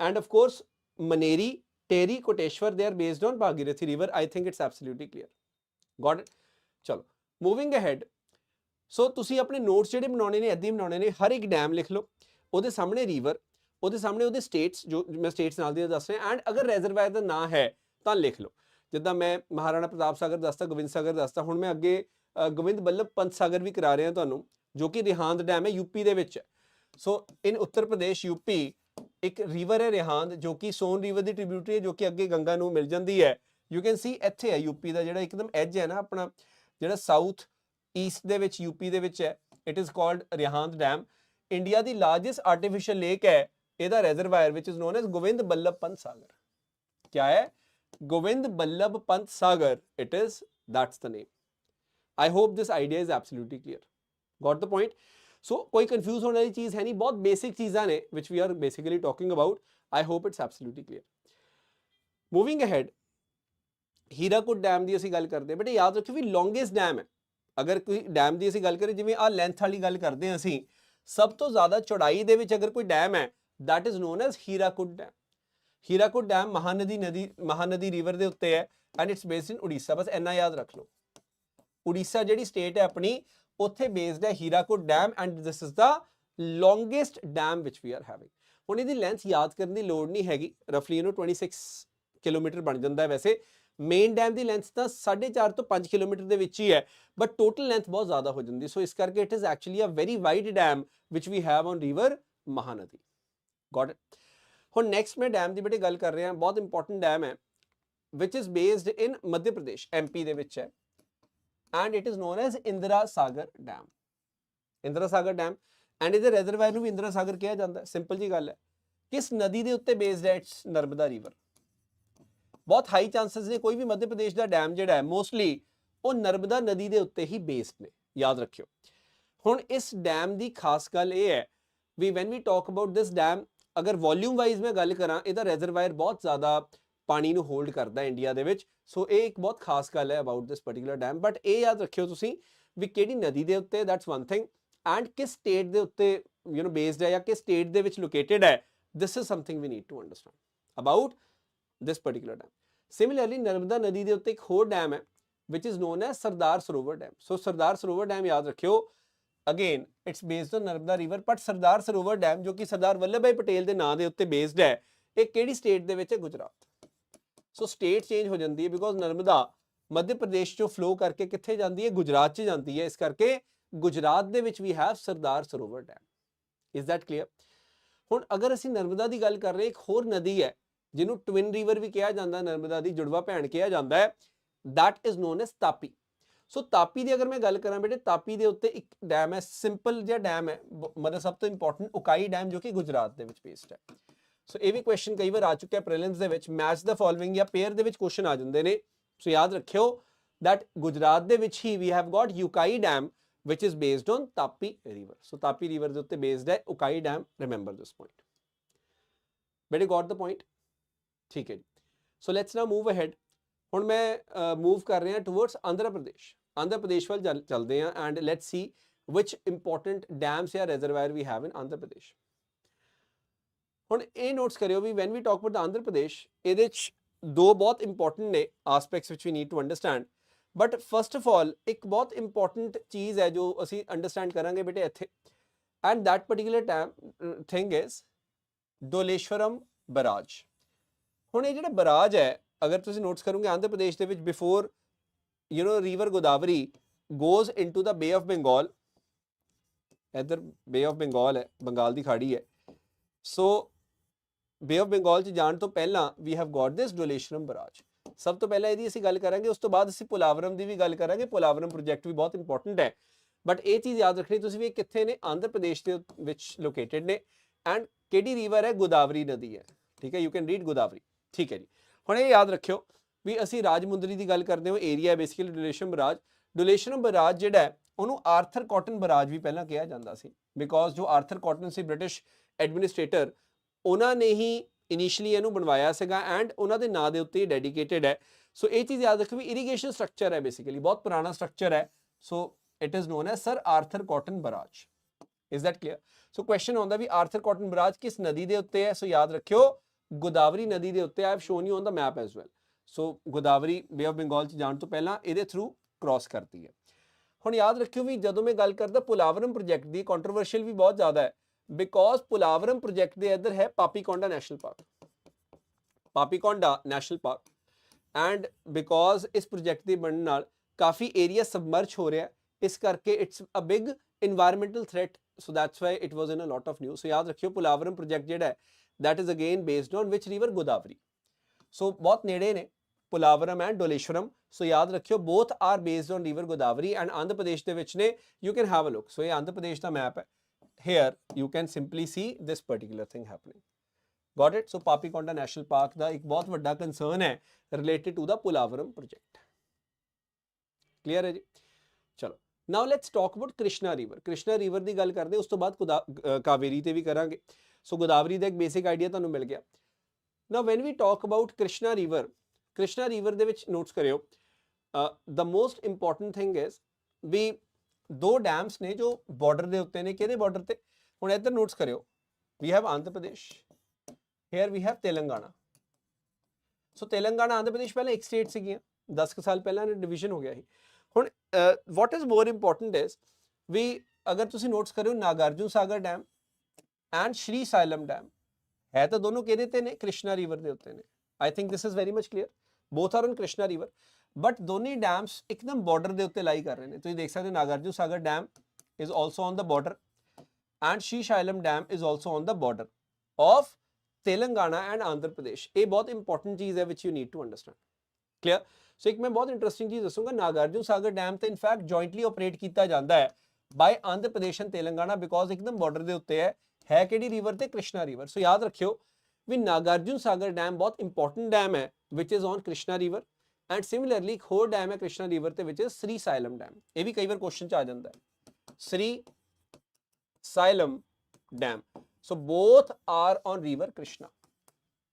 and of course Maneri Tehri Koteshwar they are based on Bhagirathi river I think it's absolutely clear got it ਚਲੋ moving ahead so ਤੁਸੀਂ ਆਪਣੇ notes ਜਿਹੜੇ ਬਣਾਉਣੇ ਨੇ ਐਦੀ ਬਣਾਉਣੇ ਨੇ ਹਰ ਇੱਕ dam ਲਿਖ ਲਓ ਉਹਦੇ ਸਾਹਮਣੇ ਰਿਵਰ ਉਹਦੇ ਸਾਹਮਣੇ ਉਹਦੇ ਸਟੇਟਸ ਜੋ ਮੈਂ ਸਟੇਟਸ ਨਾਲ ਦੀ ਦੱਸ ਰਿਹਾ। ਐਂਡ ਅਗਰ ਰੈਜ਼ਰਵਾਇਰ ਦਾ ਨਾਂ ਹੈ, ਤਾਂ ਲਿਖ ਲਓ। ਜਿੱਦਾਂ ਮੈਂ ਮਹਾਰਾਣਾ ਪ੍ਰਤਾਪ ਸਾਗਰ ਦੱਸਤਾ, ਗੋਬਿੰਦ ਸਾਗਰ ਦੱਸਤਾ, ਹੁਣ ਮੈਂ ਅੱਗੇ ਗੋਬਿੰਦ ਬੱਲਭ ਪੰਤ ਸਾਗਰ ਵੀ ਕਰਾ ਰਿਹਾ ਤੁਹਾਨੂੰ, ਜੋ ਕਿ ਰਿਹਾਂਦ ਡੈਮ ਹੈ ਯੂਪੀ ਦੇ ਵਿੱਚ। ਸੋ ਇਨ ਉੱਤਰ ਪ੍ਰਦੇਸ਼ ਯੂਪੀ ਇੱਕ ਰਿਵਰ ਹੈ ਰਿਹਾਂਦ, ਜੋ ਕਿ ਸੋਨ ਰਿਵਰ ਦੀ ਟ੍ਰਿਬਿਊਟਰੀ ਹੈ, ਜੋ ਕਿ ਅੱਗੇ ਗੰਗਾ ਨੂੰ ਮਿਲ ਜਾਂਦੀ ਹੈ। ਯੂ ਕੈਨ ਸੀ ਇੱਥੇ ਹੈ ਯੂਪੀ ਦਾ ਜਿਹੜਾ ਇੱਕਦਮ ਐਜ ਹੈ ਨਾ, ਆਪਣਾ, ਜਿਹੜਾ ਸਾਊਥ ਈਸਟ ਦੇ ਵਿੱਚ ਯੂਪੀ ਦੇ ਵਿੱਚ ਹੈ। It is called Rihand dam. India the largest artificial lake ਹੈ। ਇਹਦਾ reservoir which is known as Govind Ballabh Pant Sagar. ਕੀ ਹੈ? Govind Ballabh Pant Sagar it is that's the name I hope this idea is absolutely clear got the point so ਕੋਈ confuse ਹੋਣ ਵਾਲੀ ਚੀਜ਼ ਹੈ ਨਹੀਂ, ਬਹੁਤ ਬੇਸਿਕ ਚੀਜ਼ਾਂ ਨੇ which we are basically talking about I hope it's absolutely clear moving ahead Hirakud dam ਦੀ ਅਸੀਂ ਗੱਲ ਕਰਦੇ ਬਟ, ਯਾਦ ਰੱਖਿਓ ਵੀ ਲੌਂਗੇਸਟ ਡੈਮ ਹੈ। ਅਗਰ ਕੋਈ ਡੈਮ ਦੀ ਅਸੀਂ ਗੱਲ ਕਰੀਏ, ਜਿਵੇਂ ਆ ਲੈਂਥ ਵਾਲੀ ਗੱਲ ਕਰਦੇ ਹਾਂ ਅਸੀਂ, ਸਭ ਤੋਂ ਜ਼ਿਆਦਾ ਚੌੜਾਈ ਦੇ ਵਿੱਚ ਅਗਰ ਕੋਈ ਡੈਮ ਹੈ that is known as Hirakud dam Hirakud dam Mahanadi ਨਦੀ ਮਹਾਨਦੀ ਰਿਵਰ ਦੇ ਉੱਤੇ ਹੈ and it's based in Orissa ਬਸ ਇੰਨਾ ਯਾਦ ਰੱਖ ਲਓ। ਉੜੀਸਾ ਜਿਹੜੀ ਸਟੇਟ ਹੈ ਆਪਣੀ, ਉੱਥੇ ਬੇਸਡ ਹੈ Hirakud dam and this is the longest dam which we are having ਹੁਣ ਇਹਦੀ ਲੈਂਥ ਯਾਦ ਕਰਨ ਦੀ ਲੋੜ ਨਹੀਂ ਹੈਗੀ। ਰਫਲੀ ਇਹਨੂੰ 26 ਕਿਲੋਮੀਟਰ ਬਣ ਜਾਂਦਾ ਹੈ ਵੈਸੇ। ਮੇਨ ਡੈਮ ਦੀ ਲੈਂਥ ਤਾਂ 4.5 ਤੋਂ 5 ਕਿਲੋਮੀਟਰ ਦੇ ਵਿੱਚ ਹੀ ਹੈ ਬਟ ਟੋਟਲ ਲੈਂਥ ਬਹੁਤ ਜ਼ਿਆਦਾ ਹੋ ਜਾਂਦੀ ਸੋ ਇਸ ਕਰਕੇ it is actually a very wide dam which we have on river Mahanadi got it ਹੁਣ ਨੈਕਸਟ ਮੈਂ ਡੈਮ ਦੀ ਬੇਟੇ ਗੱਲ ਕਰ ਰਿਹਾ, ਬਹੁਤ ਇੰਪੋਰਟੈਂਟ ਡੈਮ ਹੈ which is based in Madhya Pradesh MP ਦੇ ਵਿੱਚ ਹੈ and it is known as Indira Sagar dam Indira Sagar dam and ਇਹਦੇ ਰਿਜ਼ਰਵਾਇਰ ਨੂੰ ਵੀ ਇੰਦਰਾ ਸਾਗਰ ਕਿਹਾ ਜਾਂਦਾ ਹੈ ਸਿੰਪਲ ਜੀ ਗੱਲ ਹੈ, ਕਿਸ ਨਦੀ ਦੇ ਉੱਤੇ ਬੇਸਡ ਹੈ ਇਟਸ ਨਰਮਦਾ ਰਿਵਰ ਬਹੁਤ ਹਾਈ ਚਾਂਸਸ ਨੇ, ਕੋਈ ਵੀ ਮੱਧ ਪ੍ਰਦੇਸ਼ ਦਾ ਡੈਮ ਜਿਹੜਾ ਹੈ ਮੋਸਟਲੀ ਉਹ ਨਰਮਦਾ ਨਦੀ ਦੇ ਉੱਤੇ ਹੀ ਬੇਸਡ ਨੇ, ਯਾਦ ਰੱਖਿਓ। ਹੁਣ ਇਸ ਡੈਮ ਦੀ ਖਾਸ ਗੱਲ ਇਹ ਹੈ, ਵੀ when we talk about this dam ਅਗਰ ਵੋਲਿਊਮ ਵਾਈਜ਼ ਮੈਂ ਗੱਲ ਕਰਾਂ, ਇਹਦਾ ਰੈਜ਼ਰਵਾਇਰ ਬਹੁਤ ਜ਼ਿਆਦਾ ਪਾਣੀ ਨੂੰ ਹੋਲਡ ਕਰਦਾ ਇੰਡੀਆ ਦੇ ਵਿੱਚ। ਸੋ ਇਹ ਇੱਕ ਬਹੁਤ ਖਾਸ ਗੱਲ ਹੈ about this particular dam but ਇਹ ਯਾਦ ਰੱਖਿਓ ਤੁਸੀਂ ਵੀ ਕਿਹੜੀ ਨਦੀ ਦੇ ਉੱਤੇ ਦੈਟਸ ਵਨ ਥਿੰਗ ਐਂਡ ਕਿਸ ਸਟੇਟ ਦੇ ਉੱਤੇ ਯੂ نو ਬੇਸਡ ਹੈ ਜਾਂ ਕਿਸ ਸਟੇਟ ਦੇ ਵਿੱਚ ਲੋਕੇਟਡ ਹੈ this is something we need to understand about this particular dam similarly Narmada ਨਦੀ ਦੇ ਉੱਤੇ ਇੱਕ ਹੋਰ ਡੈਮ ਹੈ, which is known as Sardar Sarovar dam so Sardar Sarovar dam ਯਾਦ ਰੱਖਿਓ again it's based on Narmada river but Sardar Sarovar dam ਜੋ ਕਿ ਸਰਦਾਰ ਵੱਲਭ ਭਾਈ ਪਟੇਲ ਦੇ ਨਾਂ ਦੇ ਉੱਤੇ ਬੇਸਡ ਹੈ ਇਹ ਕਿਹੜੀ ਸਟੇਟ ਦੇ ਵਿੱਚ ਹੈ ਗੁਜਰਾਤ ਸੋ ਸਟੇਟ ਚੇਂਜ ਹੋ ਜਾਂਦੀ ਹੈ ਬਿਕੋਜ਼ ਨਰਮਦਾ ਮੱਧ ਪ੍ਰਦੇਸ਼ ਚੋਂ ਫਲੋ ਕਰਕੇ ਕਿੱਥੇ ਜਾਂਦੀ ਹੈ ਗੁਜਰਾਤ 'ਚ ਜਾਂਦੀ ਹੈ ਇਸ ਕਰਕੇ ਗੁਜਰਾਤ ਦੇ ਵਿੱਚ we have Sardar Sarovar dam is that clear ਹੁਣ ਅਗਰ ਅਸੀਂ ਨਰਮਦਾ ਦੀ ਗੱਲ ਕਰ ਰਹੇ ਇੱਕ ਹੋਰ ਨਦੀ ਹੈ ਜਿਹਨੂੰ ਟਵਿਨ ਰਿਵਰ ਵੀ ਕਿਹਾ ਜਾਂਦਾ ਨਰਮਦਾ ਦੀ ਜੁੜਵਾ ਭੈਣ ਕਿਹਾ ਜਾਂਦਾ ਹੈ that is known as Tapi so Tapi ਦੀ ਅਗਰ ਮੈਂ ਗੱਲ ਕਰਾਂ ਬੇਟੇ ਤਾਪੀ ਦੇ ਉੱਤੇ ਇੱਕ ਡੈਮ ਹੈ ਸਿੰਪਲ ਜਿਹਾ ਡੈਮ ਹੈ ਮਤਲਬ ਸਭ ਤੋਂ ਇੰਪੋਰਟੈਂਟ ਉਕਾਈ ਡੈਮ ਜੋ ਕਿ ਗੁਜਰਾਤ ਦੇ ਵਿੱਚ ਬੇਸਡ ਹੈ। ਸੋ ਇਹ ਵੀ ਕੁਐਸਚਨ ਕਈ ਵਾਰ ਆ ਚੁੱਕਿਆ ਪ੍ਰੀਲਿਮਸ ਦੇ ਵਿੱਚ ਮੈਚ ਦਾ ਫੋਲੋਇੰਗ ਜਾਂ ਪੇਅਰ ਦੇ ਵਿੱਚ ਕੁਐਸਚਨ ਆ ਜਾਂਦੇ ਨੇ। ਸੋ ਯਾਦ ਰੱਖਿਓ that ਗੁਜਰਾਤ ਦੇ ਵਿੱਚ ਹੀ we have got Ukai dam which is based on Tapi river so Tapi river ਦੇ ਉੱਤੇ ਬੇਸਡ ਹੈ, Ukai dam remember this point ਬੇਟੇ ਗਾਟ ਦ ਪੁਆਇੰਟ ਠੀਕ ਹੈ ਜੀ। So let's now move ahead ਹੁਣ ਮੈਂ ਮੂਵ ਕਰ ਰਿਹਾ ਟੁਵਰਡਸ ਆਂਧਰਾ ਪ੍ਰਦੇਸ਼। ਆਂਧਰਾ ਪ੍ਰਦੇਸ਼ ਵੱਲ ਚੱਲ- ਚੱਲਦੇ ਹਾਂ and let's see which important dams ਜਾਂ reservoir we have in Andhra Pradesh. ਹੁਣ ਇਹ ਨੋਟਸ ਕਰਿਓ ਵੀ when we talk about the Andhra Pradesh, ਇਹਦੇ ਚ ਦੋ ਬਹੁਤ ਇੰਪੋਰਟੈਂਟ ਨੇ aspects which we need to understand but first of all ਇੱਕ ਬਹੁਤ ਇੰਪੋਰਟੈਂਟ ਚੀਜ਼ ਹੈ ਜੋ ਅਸੀਂ ਅੰਡਰਸਟੈਂਡ ਕਰਾਂਗੇ ਬੇਟੇ ਇੱਥੇ। And that particular time thing is Dowleswaram barrage ਹੁਣ ਇਹ ਜਿਹੜਾ ਬਰਾਜ ਹੈ ਅਗਰ ਤੁਸੀਂ ਨੋਟਸ ਕਰੋਗੇ, ਆਂਧਰ ਪ੍ਰਦੇਸ਼ ਦੇ ਵਿੱਚ before you know river Godavari goes into the bay of Bengal ਇੱਧਰ ਬੇ ਆਫ ਬੰਗਾਲ ਹੈ, ਬੰਗਾਲ ਦੀ ਖਾੜੀ ਹੈ। ਸੋ ਬੇ ਆਫ ਬੰਗਾਲ ਚ ਜਾਣ ਤੋਂ ਪਹਿਲਾਂ ਵੀ ਹੈਵ ਗਾਟ ਦਿਸ ਡੋਲੇਸ਼ਨਮ ਬਰਾਜ ਸਭ ਤੋਂ ਪਹਿਲਾਂ ਇਹਦੀ ਅਸੀਂ ਗੱਲ ਕਰਾਂਗੇ, ਉਸ ਤੋਂ ਬਾਅਦ ਅਸੀਂ ਪੁਲਾਵਰਮ ਦੀ ਵੀ ਗੱਲ ਕਰਾਂਗੇ ਪੁਲਾਵਰਮ ਪ੍ਰੋਜੈਕਟ ਵੀ ਬਹੁਤ ਇੰਪੋਰਟੈਂਟ ਹੈ। ਬਟ ਇਹ ਚੀਜ਼ ਯਾਦ ਰੱਖਣੀ, ਤੁਸੀਂ ਵੀ ਇਹ ਕਿੱਥੇ ਨੇ, ਆਂਧਰ ਪ੍ਰਦੇਸ਼ ਦੇ ਵਿੱਚ ਲੋਕੇਟਡ ਨੇ। ਐਂਡ ਕਿਹੜੀ ਰਿਵਰ ਹੈ? ਗੋਦਾਵਰੀ ਨਦੀ ਹੈ। ਠੀਕ ਹੈ ਯੂ ਕੈਨ ਰੀਡ ਗੋਦਾਵਰੀ ਠੀਕ ਹੈ ਜੀ। ਹੁਣ ਇਹ ਯਾਦ ਰੱਖਿਓ ਵੀ ਅਸੀਂ ਰਾਜਮੁੰਦਰੀ ਦੀ ਗੱਲ ਕਰਦੇ ਹਾਂ area basically Dowleswaram barrage Dowleswaram barrage ਜਿਹੜਾ ਹੈ, ਉਹਨੂੰ ਆਰਥਰ ਕਾਟਨ ਬਰਾਜ ਵੀ ਪਹਿਲਾਂ ਕਿਹਾ ਜਾਂਦਾ ਸੀ। ਬਿਕੋਜ਼ ਜੋ ਆਰਥਰ ਕਾਟਨ ਸੀ ਬ੍ਰਿਟਿਸ਼ ਐਡਮਿਨਿਸਟ੍ਰੇਟਰ ਉਹਨਾਂ ਨੇ ਹੀ ਇਨੀਸ਼ੀਅਲੀ ਇਹਨੂੰ ਬਣਵਾਇਆ ਸੀਗਾ ਐਂਡ ਉਹਨਾਂ ਦੇ ਨਾਂ ਦੇ ਉੱਤੇ ਹੀ ਡੈਡੀਕੇਟਿਡ ਹੈ। ਸੋ ਇਹ ਚੀਜ਼ ਯਾਦ ਰੱਖੋ ਵੀ ਇਰੀਗੇਸ਼ਨ ਸਟਰਕਚਰ ਹੈ ਬੇਸਿਕਲੀ ਬਹੁਤ ਪੁਰਾਣਾ ਸਟਰਕਚਰ ਹੈ। So it is known as sir Arthur Cotton barrage is that clear so question ਆਉਂਦਾ ਵੀ ਆਰਥਰ ਕਾਟਨ ਬਰਾਜ ਕਿਸ ਨਦੀ ਦੇ ਉੱਤੇ ਹੈ? ਸੋ ਯਾਦ ਰੱਖਿਓ ਗੋਦਾਵਰੀ ਨਦੀ ਦੇ ਉੱਤੇ I have shown you on the map as well so Godavari bay of Bengal ਚ ਜਾਣ ਤੋਂ ਪਹਿਲਾਂ ਇਹਦੇ ਥਰੂ ਕ੍ਰਾਸ ਕਰਦੀ ਹੈ। ਹੁਣ ਯਾਦ ਰੱਖਿਓ ਵੀ ਜਦੋਂ ਮੈਂ ਗੱਲ ਕਰਦਾ, ਪੁਲਾਵਰਮ ਪ੍ਰੋਜੈਕਟ ਦੀ ਕੰਟਰੋਵਰਸ਼ੀਅਲ ਵੀ ਬਹੁਤ ਜ਼ਿਆਦਾ ਹੈ। ਬਿਕੋਜ਼ ਪੁਲਾਵਰਮ ਪ੍ਰੋਜੈਕਟ ਦੇ ਅੰਦਰ ਹੈ Papikonda national park Papikonda national park and because ਇਸ ਪ੍ਰੋਜੈਕਟ ਦੇ ਬਣਨ ਨਾਲ ਕਾਫੀ ਏਰੀਆ ਸਬਮਰਜ ਹੋ ਰਿਹਾ ਇਸ ਕਰਕੇ it's a big environmental threat so that's why it was in a lot of news so ਯਾਦ ਰੱਖਿਓ, ਪੁਲਾਵਰਮ ਪ੍ਰੋਜੈਕਟ ਜਿਹੜਾ ਹੈ that is again based on which river? Godavari so ਬਹੁਤ ਨੇੜੇ ਨੇ ਪੁਲਾਵਰਮ ਐਂਡ ਡੋਲੇਸ਼ਵਰਮ ਸੋ ਯਾਦ ਰੱਖਿਓ both are based on river Godavari and Andhra Pradesh ਦੇ ਵਿੱਚ ਨੇ you can have a look so ਇਹ ਆਂਧਰ ਪ੍ਰਦੇਸ਼ ਦਾ ਮੈਪ ਹੈ here you can simply see this particular thing happening got it so Papikonda national park ਦਾ ਇੱਕ ਬਹੁਤ ਵੱਡਾ concern ਹੈ related to the Polavaram project clear ਹੈ ਜੀ ਚਲੋ now let's talk about Krishna river Krishna river ਦੀ ਗੱਲ ਕਰਦੇ ਉਸ ਤੋਂ ਬਾਅਦ ਕੁਦਾ- ਕਾਵੇਰੀ ਤੇ ਵੀ ਕਰਾਂਗੇ ਸੋ ਗੋਦਾਵਰੀ ਦਾ ਇੱਕ ਬੇਸਿਕ ਆਈਡੀਆ ਤੁਹਾਨੂੰ ਮਿਲ ਗਿਆ। ਨਾ when we talk about Krishna river Krishna river ਦੇ ਵਿੱਚ ਨੋਟਸ ਕਰਿਓ। The most important thing is we ਦੋ ਡੈਮਸ ਨੇ ਜੋ ਬਾਰਡਰ ਦੇ ਉੱਤੇ ਨੇ, ਕਿਹਦੇ ਬਾਰਡਰ ਤੇ? ਹੁਣ ਇੱਧਰ ਨੋਟਸ ਕਰਿਓ। We have Andhra Pradesh here we have Telangana so Telangana Andhra Pradesh ਪਹਿਲਾਂ ਇੱਕ ਸਟੇਟ ਸੀਗੀਆਂ 10 ਕੁ ਸਾਲ ਪਹਿਲਾਂ ਡਿਵੀਜ਼ਨ ਹੋ ਗਿਆ ਸੀ। ਹੁਣ what is more important is ਵੀ ਅਗਰ ਤੁਸੀਂ ਨੋਟਸ ਕਰਿਓ, Nagarjun Sagar dam and Shri Sailam dam ਹੈ ਤਾਂ ਦੋਨੋਂ ਕਿਹਦੇ ਤੇ ਨੇ ਕ੍ਰਿਸ਼ਨਾ ਰਿਵਰ ਦੇ ਉੱਤੇ ਨੇ I think this is very much clear both are on Krishna river but ਦੋਨੇ ਡੈਮਸ ਇੱਕਦਮ ਬਾਰਡਰ ਦੇ ਉੱਤੇ ਲਾਈ ਕਰ ਰਹੇ ਨੇ ਤੁਸੀਂ ਦੇਖ ਸਕਦੇ ਹੋ Nagarjuna Sagar dam is also on the border and Srisailam dam is also on the border of Telangana and Andhra Pradesh ਇਹ ਬਹੁਤ ਇੰਪੋਰਟੈਂਟ ਚੀਜ਼ ਹੈ which you need to understand clear so ਇੱਕ ਮੈਂ ਬਹੁਤ ਇੰਟਰਸਟਿੰਗ ਚੀਜ਼ ਦੱਸੂੰਗਾ ਨਾਗਾਰਜੁਨ ਸਾਗਰ ਡੈਮ ਤੇ ਇਨਫੈਕਟ ਜੁਆਇੰਟਲੀ ਆਪਰੇਟ ਕੀਤਾ ਜਾਂਦਾ ਹੈ by Andhra Pradesh and Telangana because ਇੱਕਦਮ ਬਾਰਡਰ ਦੇ ਉੱਤੇ ਹੈ ਹੈ ਕਿਹੜੀ ਰਿਵਰ ਤੇ? ਕ੍ਰਿਸ਼ਨਾ ਰਿਵਰ ਸੋ ਯਾਦ ਰੱਖਿਓ, ਵੀ ਨਾਗਾਰਜੁਨ ਸਾਗਰ ਡੈਮ ਬਹੁਤ ਇੰਪੋਰਟੈਂਟ ਡੈਮ ਹੈ which is on Krishna river and similarly ਇੱਕ ਹੋਰ ਡੈਮ ਹੈ ਕ੍ਰਿਸ਼ਨਾ ਰਿਵਰ ਤੇ which is Sri asylum dam ਇਹ ਵੀ ਕਈ ਵਾਰ ਕੁਐਸਚਨ ਚ ਆ ਜਾਂਦਾ ਹੈ। Shri Sailam dam so both are on river Krishna.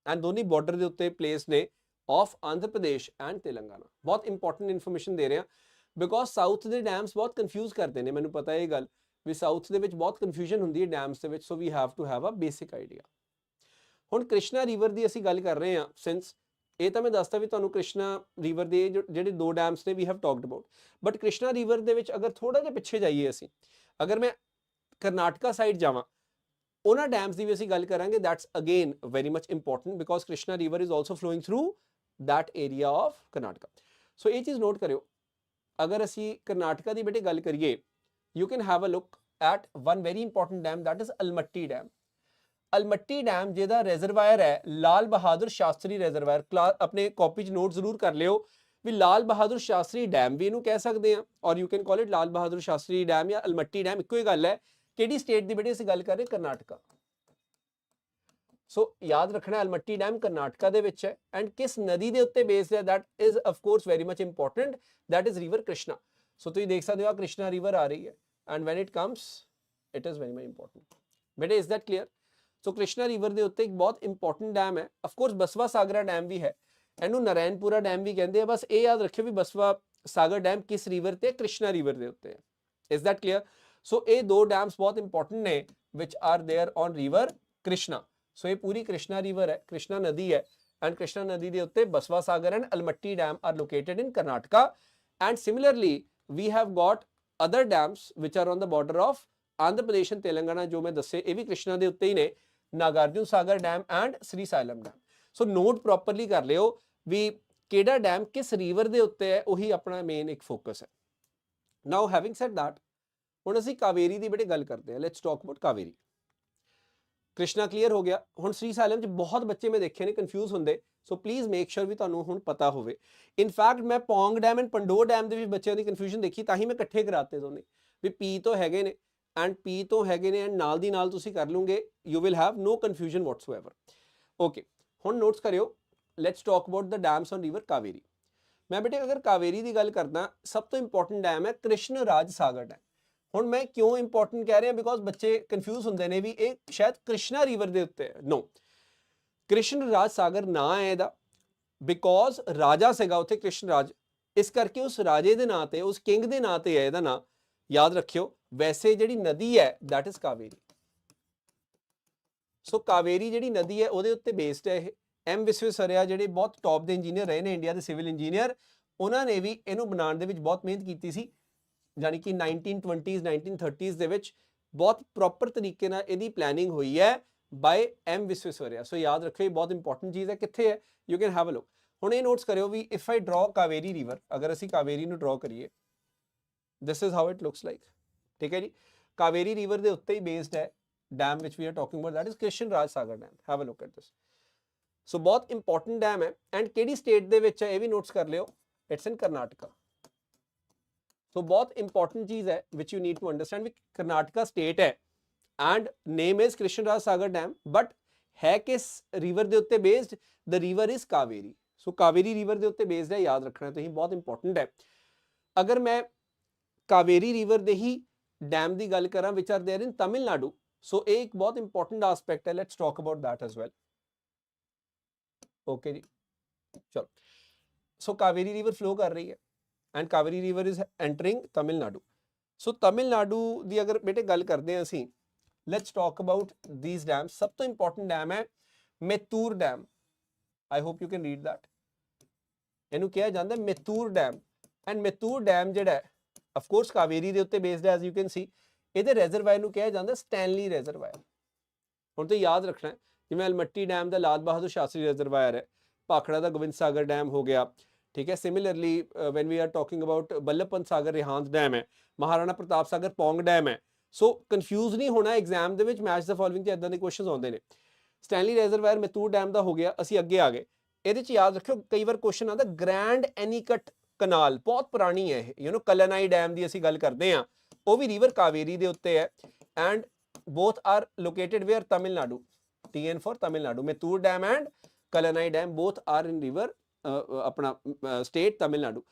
And ਦੋਨੀ border ਦੇ ਉੱਤੇ ਪਲੇਸ ਨੇ ਆਫ ਆਂਧਰ ਪ੍ਰਦੇਸ਼ ਐਂਡ ਤੇਲੰਗਾਨਾ। ਬਹੁਤ ਇੰਪੋਰਟੈਂਟ ਇਨਫੋਰਮੇਸ਼ਨ ਦੇ ਰਿਹਾ ਬਿਕੋਜ਼ ਸਾਊਥ ਦੇ ਡੈਮਸ ਬਹੁਤ ਕਨਫਿਊਜ਼ ਕਰਦੇ ਨੇ, ਮੈਨੂੰ ਪਤਾ ਇਹ ਗੱਲ। ਵੀ ਸਾਊਥ ਦੇ ਵਿੱਚ ਬਹੁਤ ਕਨਫਿਊਜ਼ਨ ਹੁੰਦੀ ਹੈ ਡੈਮਸ ਦੇ ਵਿੱਚ so we have to have a basic idea ਹੁਣ ਕ੍ਰਿਸ਼ਨਾ ਰਿਵਰ ਦੀ ਅਸੀਂ ਗੱਲ ਕਰ ਰਹੇ ਹਾਂ ਸਿੰਸ ਇਹ ਤਾਂ ਮੈਂ ਦੱਸਦਾ ਵੀ ਤੁਹਾਨੂੰ ਕ੍ਰਿਸ਼ਨਾ ਰਿਵਰ ਦੇ ਜਿਹੜੇ ਦੋ ਡੈਮਸ ਨੇ we have talked about but Krishna river ਦੇ ਵਿੱਚ ਅਗਰ ਥੋੜਾ ਜਿਹਾ ਪਿੱਛੇ ਜਾਈਏ ਅਸੀਂ, ਅਗਰ ਮੈਂ ਕਰਨਾਟਕਾ ਸਾਈਡ ਜਾਵਾਂ, ਉਹਨਾਂ ਡੈਮਸ ਦੀ ਵੀ ਅਸੀਂ ਗੱਲ ਕਰਾਂਗੇ that's again very much important because Krishna river is also flowing through that area of Karnataka. So ਇਹ ਚੀਜ਼ ਨੋਟ ਕਰਿਓ, ਅਗਰ ਅਸੀਂ ਕਰਨਾਟਕਾ ਦੀ ਬੇਟੇ ਗੱਲ ਕਰੀਏ you can have a look at one very important dam that is Almatti dam Almatti dam ਜਿਹਦਾ reservoir ਹੈ, ਲਾਲ ਬਹਾਦਰ ਸ਼ਾਸਤਰੀ ਰਿਜ਼ਰਵਾਇਰ ਆਪਣੇ ਕਾਪੀ 'ਚ ਨੋਟ ਜ਼ਰੂਰ ਕਰ ਲਿਓ ਵੀ ਲਾਲ ਬਹਾਦਰ ਸ਼ਾਸਤਰੀ ਡੈਮ ਵੀ ਇਹਨੂੰ ਕਹਿ ਸਕਦੇ ਆ or you can call it Lal Bahadur Shastri dam ਜਾਂ ਅਲਮੱਟੀ ਡੈਮ ਇੱਕੋ ਹੀ ਗੱਲ ਹੈ, ਕਿਹੜੀ ਸਟੇਟ ਦੀ ਬੇਟੇ ਅਸੀਂ ਗੱਲ ਕਰ ਰਹੇ ਕਰਨਾਟਕਾ। ਸੋ ਯਾਦ ਰੱਖਣਾ ਅਲਮੱਟੀ ਡੈਮ ਕਰਨਾਟਕਾ ਦੇ ਵਿੱਚ ਹੈ ਐਂਡ ਕਿਸ ਨਦੀ ਦੇ ਉੱਤੇ ਬੇਸਡ ਹੈ, that course very much important much is river Krishna river krishna so ਤੁਸੀਂ ਦੇਖ ਸਕਦੇ ਹੋ ਆ ਕ੍ਰਿਸ਼ਨਾ ਰਿਵਰ ਆ ਰਹੀ ਹੈ and when it comes, it is very much important. ਬੇਟੇ is that clear? So Krishna river ਦੇ ਉੱਤੇ ਇੱਕ ਬਹੁਤ ਇੰਪੋਰਟੈਂਟ ਡੈਮ ਹੈ of course Basava Sagara dam ਵੀ ਹੈ ਇਹਨੂੰ ਨਰੈਣਪੁਰਾ ਡੈਮ ਵੀ ਕਹਿੰਦੇ ਆ ਬਸ ਇਹ ਯਾਦ ਰੱਖਿਓ ਵੀ ਬਸਵਾ ਸਾਗਰ ਡੈਮ ਕਿਸ ਰਿਵਰ ਤੇ ਕ੍ਰਿਸ਼ਨਾ ਰਿਵਰ ਦੇ ਉੱਤੇ ਹੈ is that clear? ਸੋ ਇਹ ਦੋ ਡੈਮਸ ਬਹੁਤ ਇੰਪੋਰਟੈਂਟ ਨੇ which are there on river Krishna ਸੋ ਇਹ ਪੂਰੀ ਕ੍ਰਿਸ਼ਨਾ ਰਿਵਰ ਹੈ ਕ੍ਰਿਸ਼ਨਾ ਨਦੀ ਹੈ ਐਂਡ ਕ੍ਰਿਸ਼ਨਾ ਨਦੀ ਦੇ ਉੱਤੇ Basava Sagar and Almatti dam are located in Karnataka and similarly we have got other dams which are on the border of Andhra Pradesh and Telangana ਜੋ ਮੈਂ ਦੱਸੇ ਇਹ ਵੀ ਕ੍ਰਿਸ਼ਨਾ ਦੇ ਉੱਤੇ ਹੀ ਨੇ Nagarjun Sagar dam and Shri Sailam dam so note properly ਕਰ ਲਿਓ ਵੀ ਕਿਹੜਾ ਡੈਮ ਕਿਸ ਰੀਵਰ ਦੇ ਉੱਤੇ ਹੈ ਉਹੀ ਆਪਣਾ ਮੇਨ ਇੱਕ ਫੋਕਸ ਹੈ ਨਾਓ ਹੈਵਿੰਗ ਸੈਡ that ਹੁਣ ਅਸੀਂ ਕਾਵੇਰੀ ਦੀ ਬੜੇ ਗੱਲ ਕਰਦੇ ਹਾਂ let's talk about Kaveri Krishna clear ਹੋ ਗਿਆ। ਹੁਣ ਸ੍ਰੀ ਸਾਇਲਮ ਚ ਬਹੁਤ ਬੱਚੇ ਮੈਂ ਦੇਖੇ ਨੇ ਕਨਫਿਊਜ਼ ਹੁੰਦੇ। ਸੋ ਪਲੀਜ਼ ਮੇਕ ਸ਼ੋਰ ਵੀ ਤੁਹਾਨੂੰ ਹੁਣ ਪਤਾ ਹੋਵੇ। ਇਨ ਫੈਕਟ ਮੈਂ Pong dam and Pandoh dam ਦੇ ਵਿੱਚ ਬੱਚਿਆਂ ਦੀ ਕਨਫਿਊਜ਼ਨ ਦੇਖੀ, ਤਾਂ ਹੀ ਮੈਂ ਇਕੱਠੇ ਕਰਾਤੇ ਦੋਨੇ। ਵੀ ਪੀ ਤੋਂ ਹੈਗੇ ਨੇ ਐਂਡ ਪੀ ਤੋਂ ਹੈਗੇ ਨੇ ਐਂਡ ਨਾਲ ਦੀ ਨਾਲ ਤੁਸੀਂ ਕਰ ਲਓਗੇ you will have no confusion whatsoever okay ਹੁਣ ਨੋਟਸ ਕਰਿਓ। Let's talk about the dams on river Kaveri ਮੈਂ ਬੇਟੇ, ਅਗਰ ਕਾਵੇਰੀ ਦੀ ਗੱਲ ਕਰਦਾ, ਸਭ ਤੋਂ ਇੰਪੋਰਟੈਂਟ ਡੈਮ ਹੈ ਕ੍ਰਿਸ਼ਨ ਰਾਜ ਸਾਗਰ ਡੈਮ ਹੁਣ ਮੈਂ ਕਿਉਂ ਇੰਪੋਰਟੈਂਟ ਕਹਿ ਰਿਹਾ? ਬਿਕੋਜ਼ ਬੱਚੇ ਕਨਫਿਊਜ਼ ਹੁੰਦੇ ਨੇ ਵੀ ਇਹ ਸ਼ਾਇਦ ਕ੍ਰਿਸ਼ਨਾ ਰਿਵਰ ਦੇ ਉੱਤੇ ਹੈ। ਨੋ ਕ੍ਰਿਸ਼ਨ ਰਾਜ ਸਾਗਰ ਨਾਂ ਹੈ ਇਹਦਾ। ਬਿਕੋਜ਼ ਰਾਜਾ ਸੀਗਾ ਉੱਥੇ ਕ੍ਰਿਸ਼ਨ ਰਾਜ। ਇਸ ਕਰਕੇ ਉਸ ਰਾਜੇ ਦੇ ਨਾਂ ਤੇ, ਉਸ ਕਿੰਗ ਦੇ ਨਾਂ ਤੇ ਹੈ ਇਹਦਾ ਨਾਂ। ਯਾਦ ਰੱਖਿਓ, ਵੈਸੇ ਜਿਹੜੀ ਨਦੀ ਹੈ that is Kaveri. So Kaveri ਜਿਹੜੀ ਨਦੀ ਹੈ, ਉਹਦੇ ਉੱਤੇ ਬੇਸਡ ਹੈ ਇਹ। ਐਮ ਵਿਸਵੇਸਵਰਿਆ ਜਿਹੜੇ ਬਹੁਤ ਟੌਪ ਦੇ ਇੰਜੀਨੀਅਰ ਰਹੇ ਨੇ ਇੰਡੀਆ ਦੇ ਸਿਵਲ ਇੰਜੀਨੀਅਰ ਉਹਨਾਂ ਨੇ ਵੀ ਇਹਨੂੰ ਬਣਾਉਣ ਦੇ ਵਿੱਚ ਬਹੁਤ ਮਿਹਨਤ ਕੀਤੀ ਸੀ। ਯਾਨੀ ਕਿ 1920s 1930s ਦੇ ਵਿੱਚ ਬਹੁਤ ਪ੍ਰੋਪਰ ਤਰੀਕੇ ਨਾਲ ਇਹਦੀ ਪਲੈਨਿੰਗ ਹੋਈ ਹੈ ਬਾਈ ਐਮ ਵਿਸਵੇਸਵਰਿਆ ਸੋ ਯਾਦ ਰੱਖਿਓ, ਇਹ ਬਹੁਤ ਇੰਪੋਰਟੈਂਟ ਚੀਜ਼ ਹੈ, ਕਿੱਥੇ ਹੈ? You can have a look ਹੁਣ ਇਹ ਨੋਟਸ ਕਰਿਓ ਵੀ ਇਫ ਆਈ ਡਰਾ ਕਾਵੇਰੀ ਰਿਵਰ ਅਗਰ ਅਸੀਂ ਕਾਵੇਰੀ ਨੂੰ ਡਰਾ ਕਰੀਏ this is how it looks like ਠੀਕ ਹੈ ਜੀ? ਕਾਵੇਰੀ ਰਿਵਰ ਦੇ ਉੱਤੇ ਹੀ ਬੇਸਡ ਹੈ dam which we are talking about that is Krishna Raj Sagar dam have a look at this so ਬਹੁਤ ਇੰਪੋਰਟੈਂਟ ਡੈਮ ਹੈ ਐਂਡ ਕਿਹੜੀ ਸਟੇਟ ਦੇ ਵਿੱਚ ਹੈ, ਇਹ ਵੀ ਨੋਟਸ ਕਰ ਲਿਓ। ਇਟਸ ਇਨ ਕਰਨਾਟਕਾ ਸੋ ਬਹੁਤ ਇੰਪੋਰਟੈਂਟ ਚੀਜ਼ ਹੈ which you need to understand we Karnataka state ਹੈ and name is Krishna Raja Sagar dam but ਹੈ ਕਿਸ ਰਿਵਰ ਦੇ ਉੱਤੇ based the river is Kaveri so Kaveri river ਦੇ ਉੱਤੇ ਬੇਸਡ ਹੈ ਯਾਦ ਰੱਖਣਾ ਤੁਸੀਂ ਬਹੁਤ ਇੰਪੋਰਟੈਂਟ ਹੈ ਅਗਰ ਮੈਂ ਕਾਵੇਰੀ ਰਿਵਰ ਦੇ ਹੀ ਡੈਮ ਦੀ ਗੱਲ ਕਰਾਂ which are there in Tamil Nadu so ਇਹ ਇੱਕ ਬਹੁਤ ਇੰਪੋਰਟੈਂਟ ਐਸਪੈਕਟ ਹੈ let's talk about that as well okay ji ਚਲੋ ਸੋ ਕਾਵੇਰੀ ਰਿਵਰ ਫਲੋ ਕਰ ਰਹੀ ਹੈ And Kaveri river is entering Tamil Nadu so Tamil Nadu ਦੀ ਅਗਰ ਬੇਟੇ ਗੱਲ ਕਰਦੇ ਹਾਂ ਅਸੀਂ let's talk about this dam ਸਭ ਤੋਂ ਇੰਪੋਰਟੈਂਟ ਡੈਮ ਹੈ Mettur dam I hope you can read that. ਇਹਨੂੰ ਕਿਹਾ ਜਾਂਦਾ Mettur dam and Mettur dam ਜਿਹੜਾ ਹੈ ਆਫ ਕੋਰਸ ਕਾਵੇਰੀ ਦੇ ਉੱਤੇ ਬੇਸਡ ਹੈ ਐਜ਼ ਯੂ ਕੈਨ ਸੀ ਇਹਦੇ ਰਿਜ਼ਰਵਾਇਰ ਨੂੰ ਕਿਹਾ ਜਾਂਦਾ ਸਟੈਨਲੀ ਰਿਜ਼ਰਵਾਇਰ ਹੁਣ ਤੇ ਯਾਦ ਰੱਖਣਾ ਜਿਵੇਂ ਅਲਮੱਟੀ ਡੈਮ ਦਾ ਲਾਲ ਬਹਾਦਰ ਸ਼ਾਸਤਰੀ ਰਿਜ਼ਰਵਾਇਰ ਹੈ ਭਾਖੜਾ ਦਾ ਗੋਬਿੰਦ ਸਾਗਰ ਡੈਮ ਹੋ ਗਿਆ ਠੀਕ ਹੈ? Similarly when we are talking about Ballabh Pant Sagar Rihand dam ਹੈ, ਮਹਾਰਾਣਾ ਪ੍ਰਤਾਪ ਸਾਗਰ, ਪੌਂਗ ਡੈਮ ਹੈ। ਸੋ ਕਨਫਿਊਜ਼ ਨਹੀਂ ਹੋਣਾ ਐਗਜ਼ਾਮ ਦੇ ਵਿੱਚ ਮੈਚ ਦਾ ਫੋਲੋਇੰਗ ਤੇ ਇਦਾਂ ਦੇ ਕੁਐਸਚਨਸ ਆਉਂਦੇ ਨੇ। ਸਟੈਨਲੀ ਰਿਜ਼ਰਵਾਇਰ ਮੈਤੂਰ ਡੈਮ ਦਾ ਹੋ ਗਿਆ, ਅਸੀਂ ਅੱਗੇ ਆ ਗਏ। ਇਹਦੇ ਚ ਯਾਦ ਰੱਖਿਓ, ਕਈ ਵਾਰ ਕੁਐਸਚਨ ਆਉਂਦਾ ਗ੍ਰੈਂਡ ਐਨੀਕਟ ਕਨਾਲ ਬਹੁਤ ਪੁਰਾਣੀ ਹੈ ਇਹ। ਯੂ نو ਕਲਨਾਈ ਡੈਮ ਦੀ ਅਸੀਂ ਗੱਲ ਕਰਦੇ ਹਾਂ। ਉਹ ਵੀ ਰਿਵਰ ਕਾਵੇਰੀ ਦੇ ਉੱਤੇ ਹੈ। And both are located where? Tamil Nadu. TN for Tamil Nadu. Mettur Dam and Kalanai Dam both are in river ਆਪਣਾ ਸਟੇਟ ਤਾਮਿਲਨਾਡੂ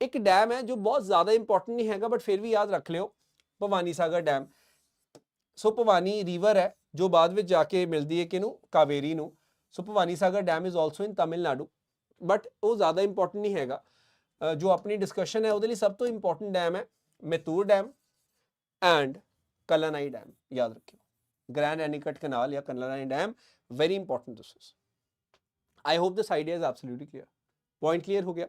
ਇੱਕ ਡੈਮ ਹੈ ਜੋ ਬਹੁਤ ਜ਼ਿਆਦਾ ਇੰਪੋਰਟੈਂਟ ਨਹੀਂ ਹੈਗਾ ਬਟ ਫਿਰ ਵੀ ਯਾਦ ਰੱਖ ਲਿਓ, Bhavani Sagar dam so Bhavani river ਹੈ, ਜੋ ਬਾਅਦ ਵਿੱਚ ਜਾ ਕੇ ਮਿਲਦੀ ਹੈ ਕਿਨੂੰ ਕਾਵੇਰੀ ਨੂੰ। So Bhavani Sagar dam is also in Tamil Nadu but ਉਹ ਜ਼ਿਆਦਾ ਇੰਪੋਰਟੈਂਟ ਨਹੀਂ ਹੈਗਾ। ਜੋ ਆਪਣੀ ਡਿਸਕਸ਼ਨ ਹੈ, ਉਹਦੇ ਲਈ ਸਭ ਤੋਂ ਇੰਪੋਰਟੈਂਟ ਡੈਮ ਹੈ Mettur dam and Kallanai dam ਯਾਦ ਰੱਖਿਓ। ਗ੍ਰੈਂਡ ਐਨੀਕਟ ਕਨਾਲ ਜਾਂ Kallanai dam very important this is I hope this idea is absolutely clear point clear ਹੋ ਗਿਆ।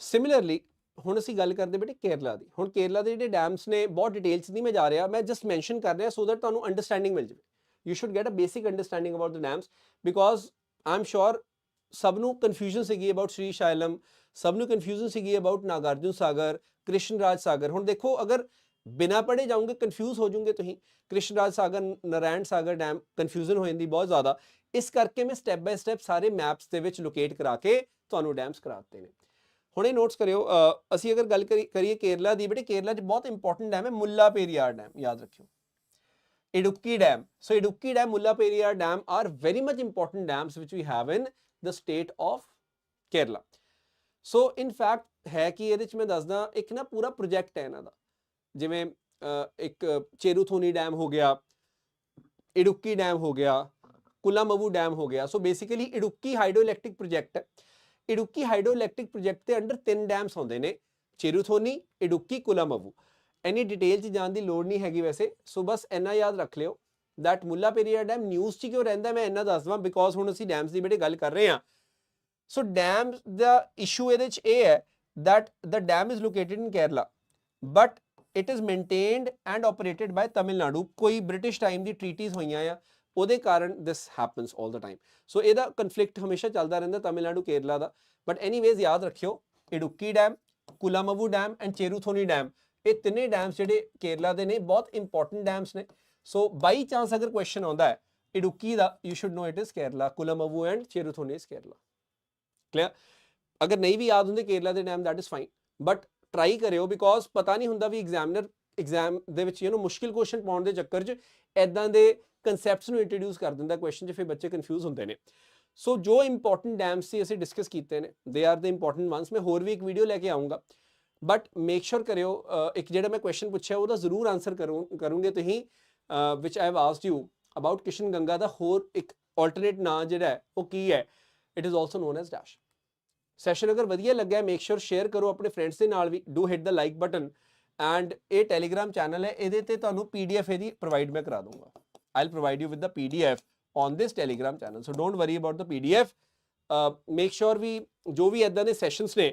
ਸਿਮਿਲਰਲੀ ਹੁਣ ਅਸੀਂ ਗੱਲ ਕਰਦੇ ਬੇਟੇ ਕੇਰਲਾ ਦੀ। ਹੁਣ ਕੇਰਲਾ ਦੇ ਜਿਹੜੇ ਡੈਮਸ ਨੇ, ਬਹੁਤ ਡਿਟੇਲ ਚ ਨਹੀਂ ਮੈਂ ਜਾ ਰਿਹਾ, ਮੈਂ ਜਸਟ ਮੈਂਸ਼ਨ ਕਰ ਰਿਹਾ ਸੋ ਦੈਟ ਤੁਹਾਨੂੰ ਅੰਡਰਸਟੈਂਡਿੰਗ ਮਿਲ ਜਾਵੇ। You should get a basic understanding about the dams because I am sure ਸਭ ਨੂੰ ਕਨਫਿਊਜ਼ਨ ਸੀਗੀ ਅਬਾਊਟ ਸ਼੍ਰੀ ਸ਼ਾਇਲਮ ਸਭ ਨੂੰ ਕਨਫਿਊਜ਼ਨ ਸੀਗੀ ਅਬਾਊਟ ਨਾਗਾਰਜੁਨ ਸਾਗਰ ਕ੍ਰਿਸ਼ਨ ਰਾਜ ਸਾਗਰ ਹੁਣ ਦੇਖੋ, ਅਗਰ ਬਿਨਾ ਪੜੇ ਜਾਓਗੇ ਕਨਫਿਊਜ਼ ਹੋ ਜਾਓਗੇ ਤੁਸੀਂ। ਕ੍ਰਿਸ਼ਨ ਰਾਜ ਸਾਗਰ ਨਾਰਾਇਣ ਸਾਗਰ ਡੈਮ ਕਨਫਿਊਜ਼ਨ ਹੋ ਜਾਂਦੀ ਬਹੁਤ ਜ਼ਿਆਦਾ। ਇਸ ਕਰਕੇ ਮੈਂ ਸਟੈਪ ਬਾਈ ਸਟੈਪ ਸਾਰੇ ਮੈਪਸ ਦੇ ਵਿੱਚ ਲੋਕੇਟ ਕਰਾ ਕੇ ਤੁਹਾਨੂੰ ਡੈਮਸ ਕਰਾ ਦਿੱਤੇ ਨੇ। ਹੁਣ ਇਹ ਨੋਟਸ ਕਰਿਓ ਅਸੀਂ ਅਗਰ ਗੱਲ ਕਰੀ- ਕਰੀਏ ਕੇਰਲਾ ਦੀ, ਬੇਟੇ ਕੇਰਲਾ 'ਚ ਬਹੁਤ ਇੰਪੋਰਟੈਂਟ ਡੈਮ ਹੈ, ਮੁੱਲਾ ਪੇਰੀਆਰ ਡੈਮ ਯਾਦ ਰੱਖਿਓ। Idukki dam so Idukki dam Mulla Periyar dam are very much important dams which we have in the state of Kerala. So in fact ਹੈ ਕਿ ਇਹਦੇ ਚ ਮੈਂ ਦੱਸਦਾ, ਇੱਕ ਨਾ ਪੂਰਾ ਪ੍ਰੋਜੈਕਟ ਹੈ ਇਹਨਾਂ ਦਾ। ਜਿਵੇਂ ਇੱਕ ਚੇਰੂਥੋਨੀ ਡੈਮ ਹੋ ਗਿਆ, ਇਡੁੱਕੀ ਡੈਮ ਹੋ ਗਿਆ ਕੁਲਾਮਵੂ ਡੈਮ ਹੋ ਗਿਆ। So basically Idukki hydro electric project ਹੈ। ਇਡੁੱਕੀ ਹਾਈਡਰੋ ਇਲੈਕਟ੍ਰਿਕ ਪ੍ਰੋਜੈਕਟ ਦੇ ਅੰਡਰ ਤਿੰਨ ਡੈਮਸ ਆਉਂਦੇ ਨੇ, ਚਿਰੂਥੋਨੀ, ਇਡੁੱਕੀ, ਕੁਲਾਮਵੂ। ਐਨੀ ਡਿਟੇਲ ਚ ਜਾਣ ਦੀ ਲੋੜ ਨਹੀਂ ਹੈਗੀ ਵੈਸੇ। ਸੋ ਬਸ ਇੰਨਾ ਯਾਦ ਰੱਖ ਲਿਓ। That Mulla Periya dam news 'ਚ ਕਿਉਂ ਰਹਿੰਦਾ ਮੈਂ ਇੰਨਾ ਦੱਸ ਦਵਾਂ ਬਿਕੋਜ਼ ਹੁਣ ਅਸੀਂ ਡੈਮਸ ਦੀ ਬੇਟੇ ਗੱਲ ਕਰ ਰਹੇ ਹਾਂ। ਸੋ ਡੈਮ ਦਾ ਇਸ਼ੂ ਇਹਦੇ 'ਚ ਇਹ ਹੈ that the dam is located in Kerala, but it is maintained and operated by Tamil Nadu ਕੋਈ ਬ੍ਰਿਟਿਸ਼ ਟਾਈਮ ਦੀ ਟ੍ਰੀਟੀਜ਼ ਹੋਈਆਂ ਆ। ਉਹਦੇ ਕਾਰਨ ਦਿਸ ਹੈਪਨਸ all ਦਾ ਟਾਈਮ ਸੋ ਇਹਦਾ ਕਨਫਲਿਕਟ ਹਮੇਸ਼ਾ ਚੱਲਦਾ ਰਹਿੰਦਾ ਤਾਮਿਲਨਾਡੂ ਕੇਰਲਾ ਦਾ। ਬਟ ਐਨੀਵੇਜ਼ ਯਾਦ ਰੱਖਿਓ, Idukki dam Kulamavu dam and Cheruthoni dam ਇਹ ਤਿੰਨੇ ਡੈਮਸ ਜਿਹੜੇ ਕੇਰਲਾ ਦੇ ਨੇ, ਬਹੁਤ ਇੰਪੋਰਟੈਂਟ ਡੈਮਸ ਨੇ। ਸੋ ਬਾਈ ਚਾਂਸ ਅਗਰ ਕੁਐਸਚਨ ਆਉਂਦਾ ਹੈ, ਇਡੁੱਕੀ ਦਾ you should know it is Kerala Kulamavu and Cheruthoni is Kerala. Clear ਅਗਰ ਨਹੀਂ ਵੀ ਯਾਦ ਹੁੰਦੇ ਕੇਰਲਾ ਦੇ dam that is fine but try ਕਰਿਓ ਬਿਕੋਜ਼ ਪਤਾ ਨਹੀਂ ਹੁੰਦਾ ਵੀ ਐਗਜ਼ਾਮਨਰ ਐਗਜ਼ਾਮ ਦੇ ਵਿੱਚ ਯੂ نو ਮੁਸ਼ਕਿਲ ਕੁਐਸਚਨ ਪਾਉਣ ਦੇ ਚੱਕਰ 'ਚ ਐਦਾਂ ਦੇ ਕਨਸੈਪਟਸ ਨੂੰ ਇੰਟਰੋਡਿਊਸ ਕਰ ਦਿੰਦਾ ਕੁਐਸਚਨ 'ਚ, ਫਿਰ ਬੱਚੇ ਕਨਫਿਊਜ਼ ਹੁੰਦੇ ਨੇ। ਸੋ ਜੋ ਇੰਪੋਰਟੈਂਟ ਡੈਮਸ ਸੀ, ਅਸੀਂ ਡਿਸਕਸ ਕੀਤੇ ਨੇ। They are the important ones ਮੈਂ ਹੋਰ ਵੀ ਇੱਕ ਵੀਡੀਓ ਲੈ ਕੇ ਆਉਂਗਾ ਬਟ ਮੇਕ ਸ਼ੋਰ ਕਰਿਓ ਇੱਕ ਜਿਹੜਾ ਮੈਂ ਕੁਐਸਚਨ ਪੁੱਛਿਆ, ਉਹਦਾ ਜ਼ਰੂਰ ਆਨਸਰ ਕਰੋ, ਕਰੋਗੇ ਤੁਸੀਂ which I have asked you about Kishan Ganga ਦਾ ਹੋਰ ਇੱਕ ਆਲਟਰਨੇਟ ਨਾਂ ਜਿਹੜਾ ਹੈ, ਉਹ ਕੀ ਹੈ? It is also known as dash session ਅਗਰ ਵਧੀਆ ਲੱਗਿਆ ਮੇਕ ਸ਼ੋਰ ਸ਼ੇਅਰ ਕਰੋ ਆਪਣੇ ਫਰੈਂਡਸ ਦੇ ਨਾਲ ਵੀ। Do hit the like button and ਇਹ ਟੈਲੀਗ੍ਰਾਮ ਚੈਨਲ ਹੈ, ਇਹਦੇ ਤੇ ਤੁਹਾਨੂੰ ਪੀਡੀਐਫ ਇਹਦੀ ਪ੍ਰੋਵਾਈਡ ਮੈਂ ਕਰਾ ਦੂੰਗਾ I'll provide you with the PDF on this Telegram channel so don't worry about the PDF make sure we ਜੋ ਵੀ ਇਦਾਂ ਦੇ ਸੈਸ਼ਨਸ ਨੇ,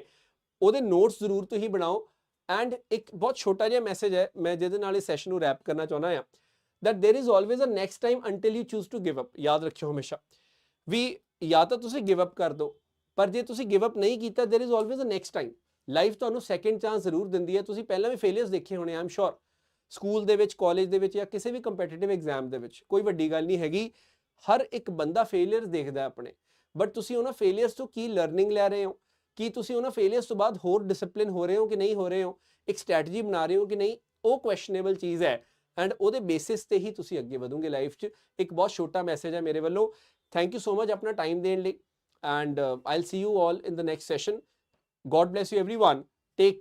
ਉਹਦੇ ਨੋਟਸ ਜ਼ਰੂਰ ਤੁਸੀਂ ਬਣਾਓ। ਐਂਡ ਇੱਕ ਬਹੁਤ ਛੋਟਾ ਜਿਹਾ ਮੈਸੇਜ ਹੈ, ਮੈਂ ਜਿਹਦੇ ਨਾਲ ਇਸ ਸੈਸ਼ਨ ਨੂੰ ਰੈਪ ਕਰਨਾ ਚਾਹੁੰਦਾ ਹਾਂ। That there is always a next time until you choose to give up ਯਾਦ ਰੱਖਿਓ ਹਮੇਸ਼ਾ। ਵੀ ਜਾਂ ਤਾਂ ਤੁਸੀਂ ਗਿਵ ਅਪ ਕਰ ਦਿਓ ਪਰ ਜੇ ਤੁਸੀਂ ਗਿਵ ਅਪ ਨਹੀਂ ਕੀਤਾ, there is always a next time life ਤੁਹਾਨੂੰ ਸੈਕੰਡ ਚਾਂਸ ਜ਼ਰੂਰ ਦਿੰਦੀ ਹੈ। ਤੁਸੀਂ ਪਹਿਲਾਂ ਵੀ ਫੇਲਿਅਰਸ ਦੇਖੇ ਹੋਣੇ ਆਮ ਸ਼ੋਰ ਸਕੂਲ ਦੇ ਵਿੱਚ ਕਾਲਜ ਦੇ ਵਿੱਚ ਜਾਂ ਕਿਸੇ ਵੀ ਕੰਪੀਟੀਟਿਵ ਐਗਜ਼ਾਮ ਦੇ ਵਿੱਚ ਕੋਈ ਵੱਡੀ ਗੱਲ ਨਹੀਂ ਹੈਗੀ ਹਰ ਇੱਕ ਬੰਦਾ ਫੇਲਿਅਰਸ ਦੇਖਦਾ ਹੈ ਆਪਣੇ ਬਟ ਤੁਸੀਂ ਉਹਨਾਂ ਫੇਲਿਅਰਸ ਤੋਂ ਕੀ ਲਰਨਿੰਗ ਲੈ ਰਹੇ ਹੋ ਕੀ ਤੁਸੀਂ ਉਹਨਾਂ ਫੇਲਿਅਰਸ ਤੋਂ ਬਾਅਦ ਹੋਰ ਡਿਸਪਲਿਨ ਹੋ ਰਹੇ ਹੋ ਕਿ ਨਹੀਂ ਹੋ ਰਹੇ ਹੋ ਇੱਕ ਸਟ੍ਰੈਟਜੀ ਬਣਾ ਰਹੇ ਹੋ ਕਿ ਨਹੀਂ ਉਹ ਕੁਐਸਚਨੇਬਲ ਚੀਜ਼ ਹੈ ਐਂਡ ਉਹਦੇ ਬੇਸਿਸ ਤੇ ਹੀ ਤੁਸੀਂ ਅੱਗੇ ਵਧੋਗੇ ਲਾਈਫ 'ਚ ਇੱਕ ਬਹੁਤ ਛੋਟਾ ਮੈਸੇਜ ਹੈ ਮੇਰੇ ਵੱਲੋਂ ਥੈਂਕ ਯੂ ਸੋ ਮਚ ਆਪਣਾ ਟਾਈਮ ਦੇਣ ਲਈ and I'll see you all in the next session God bless you everyone take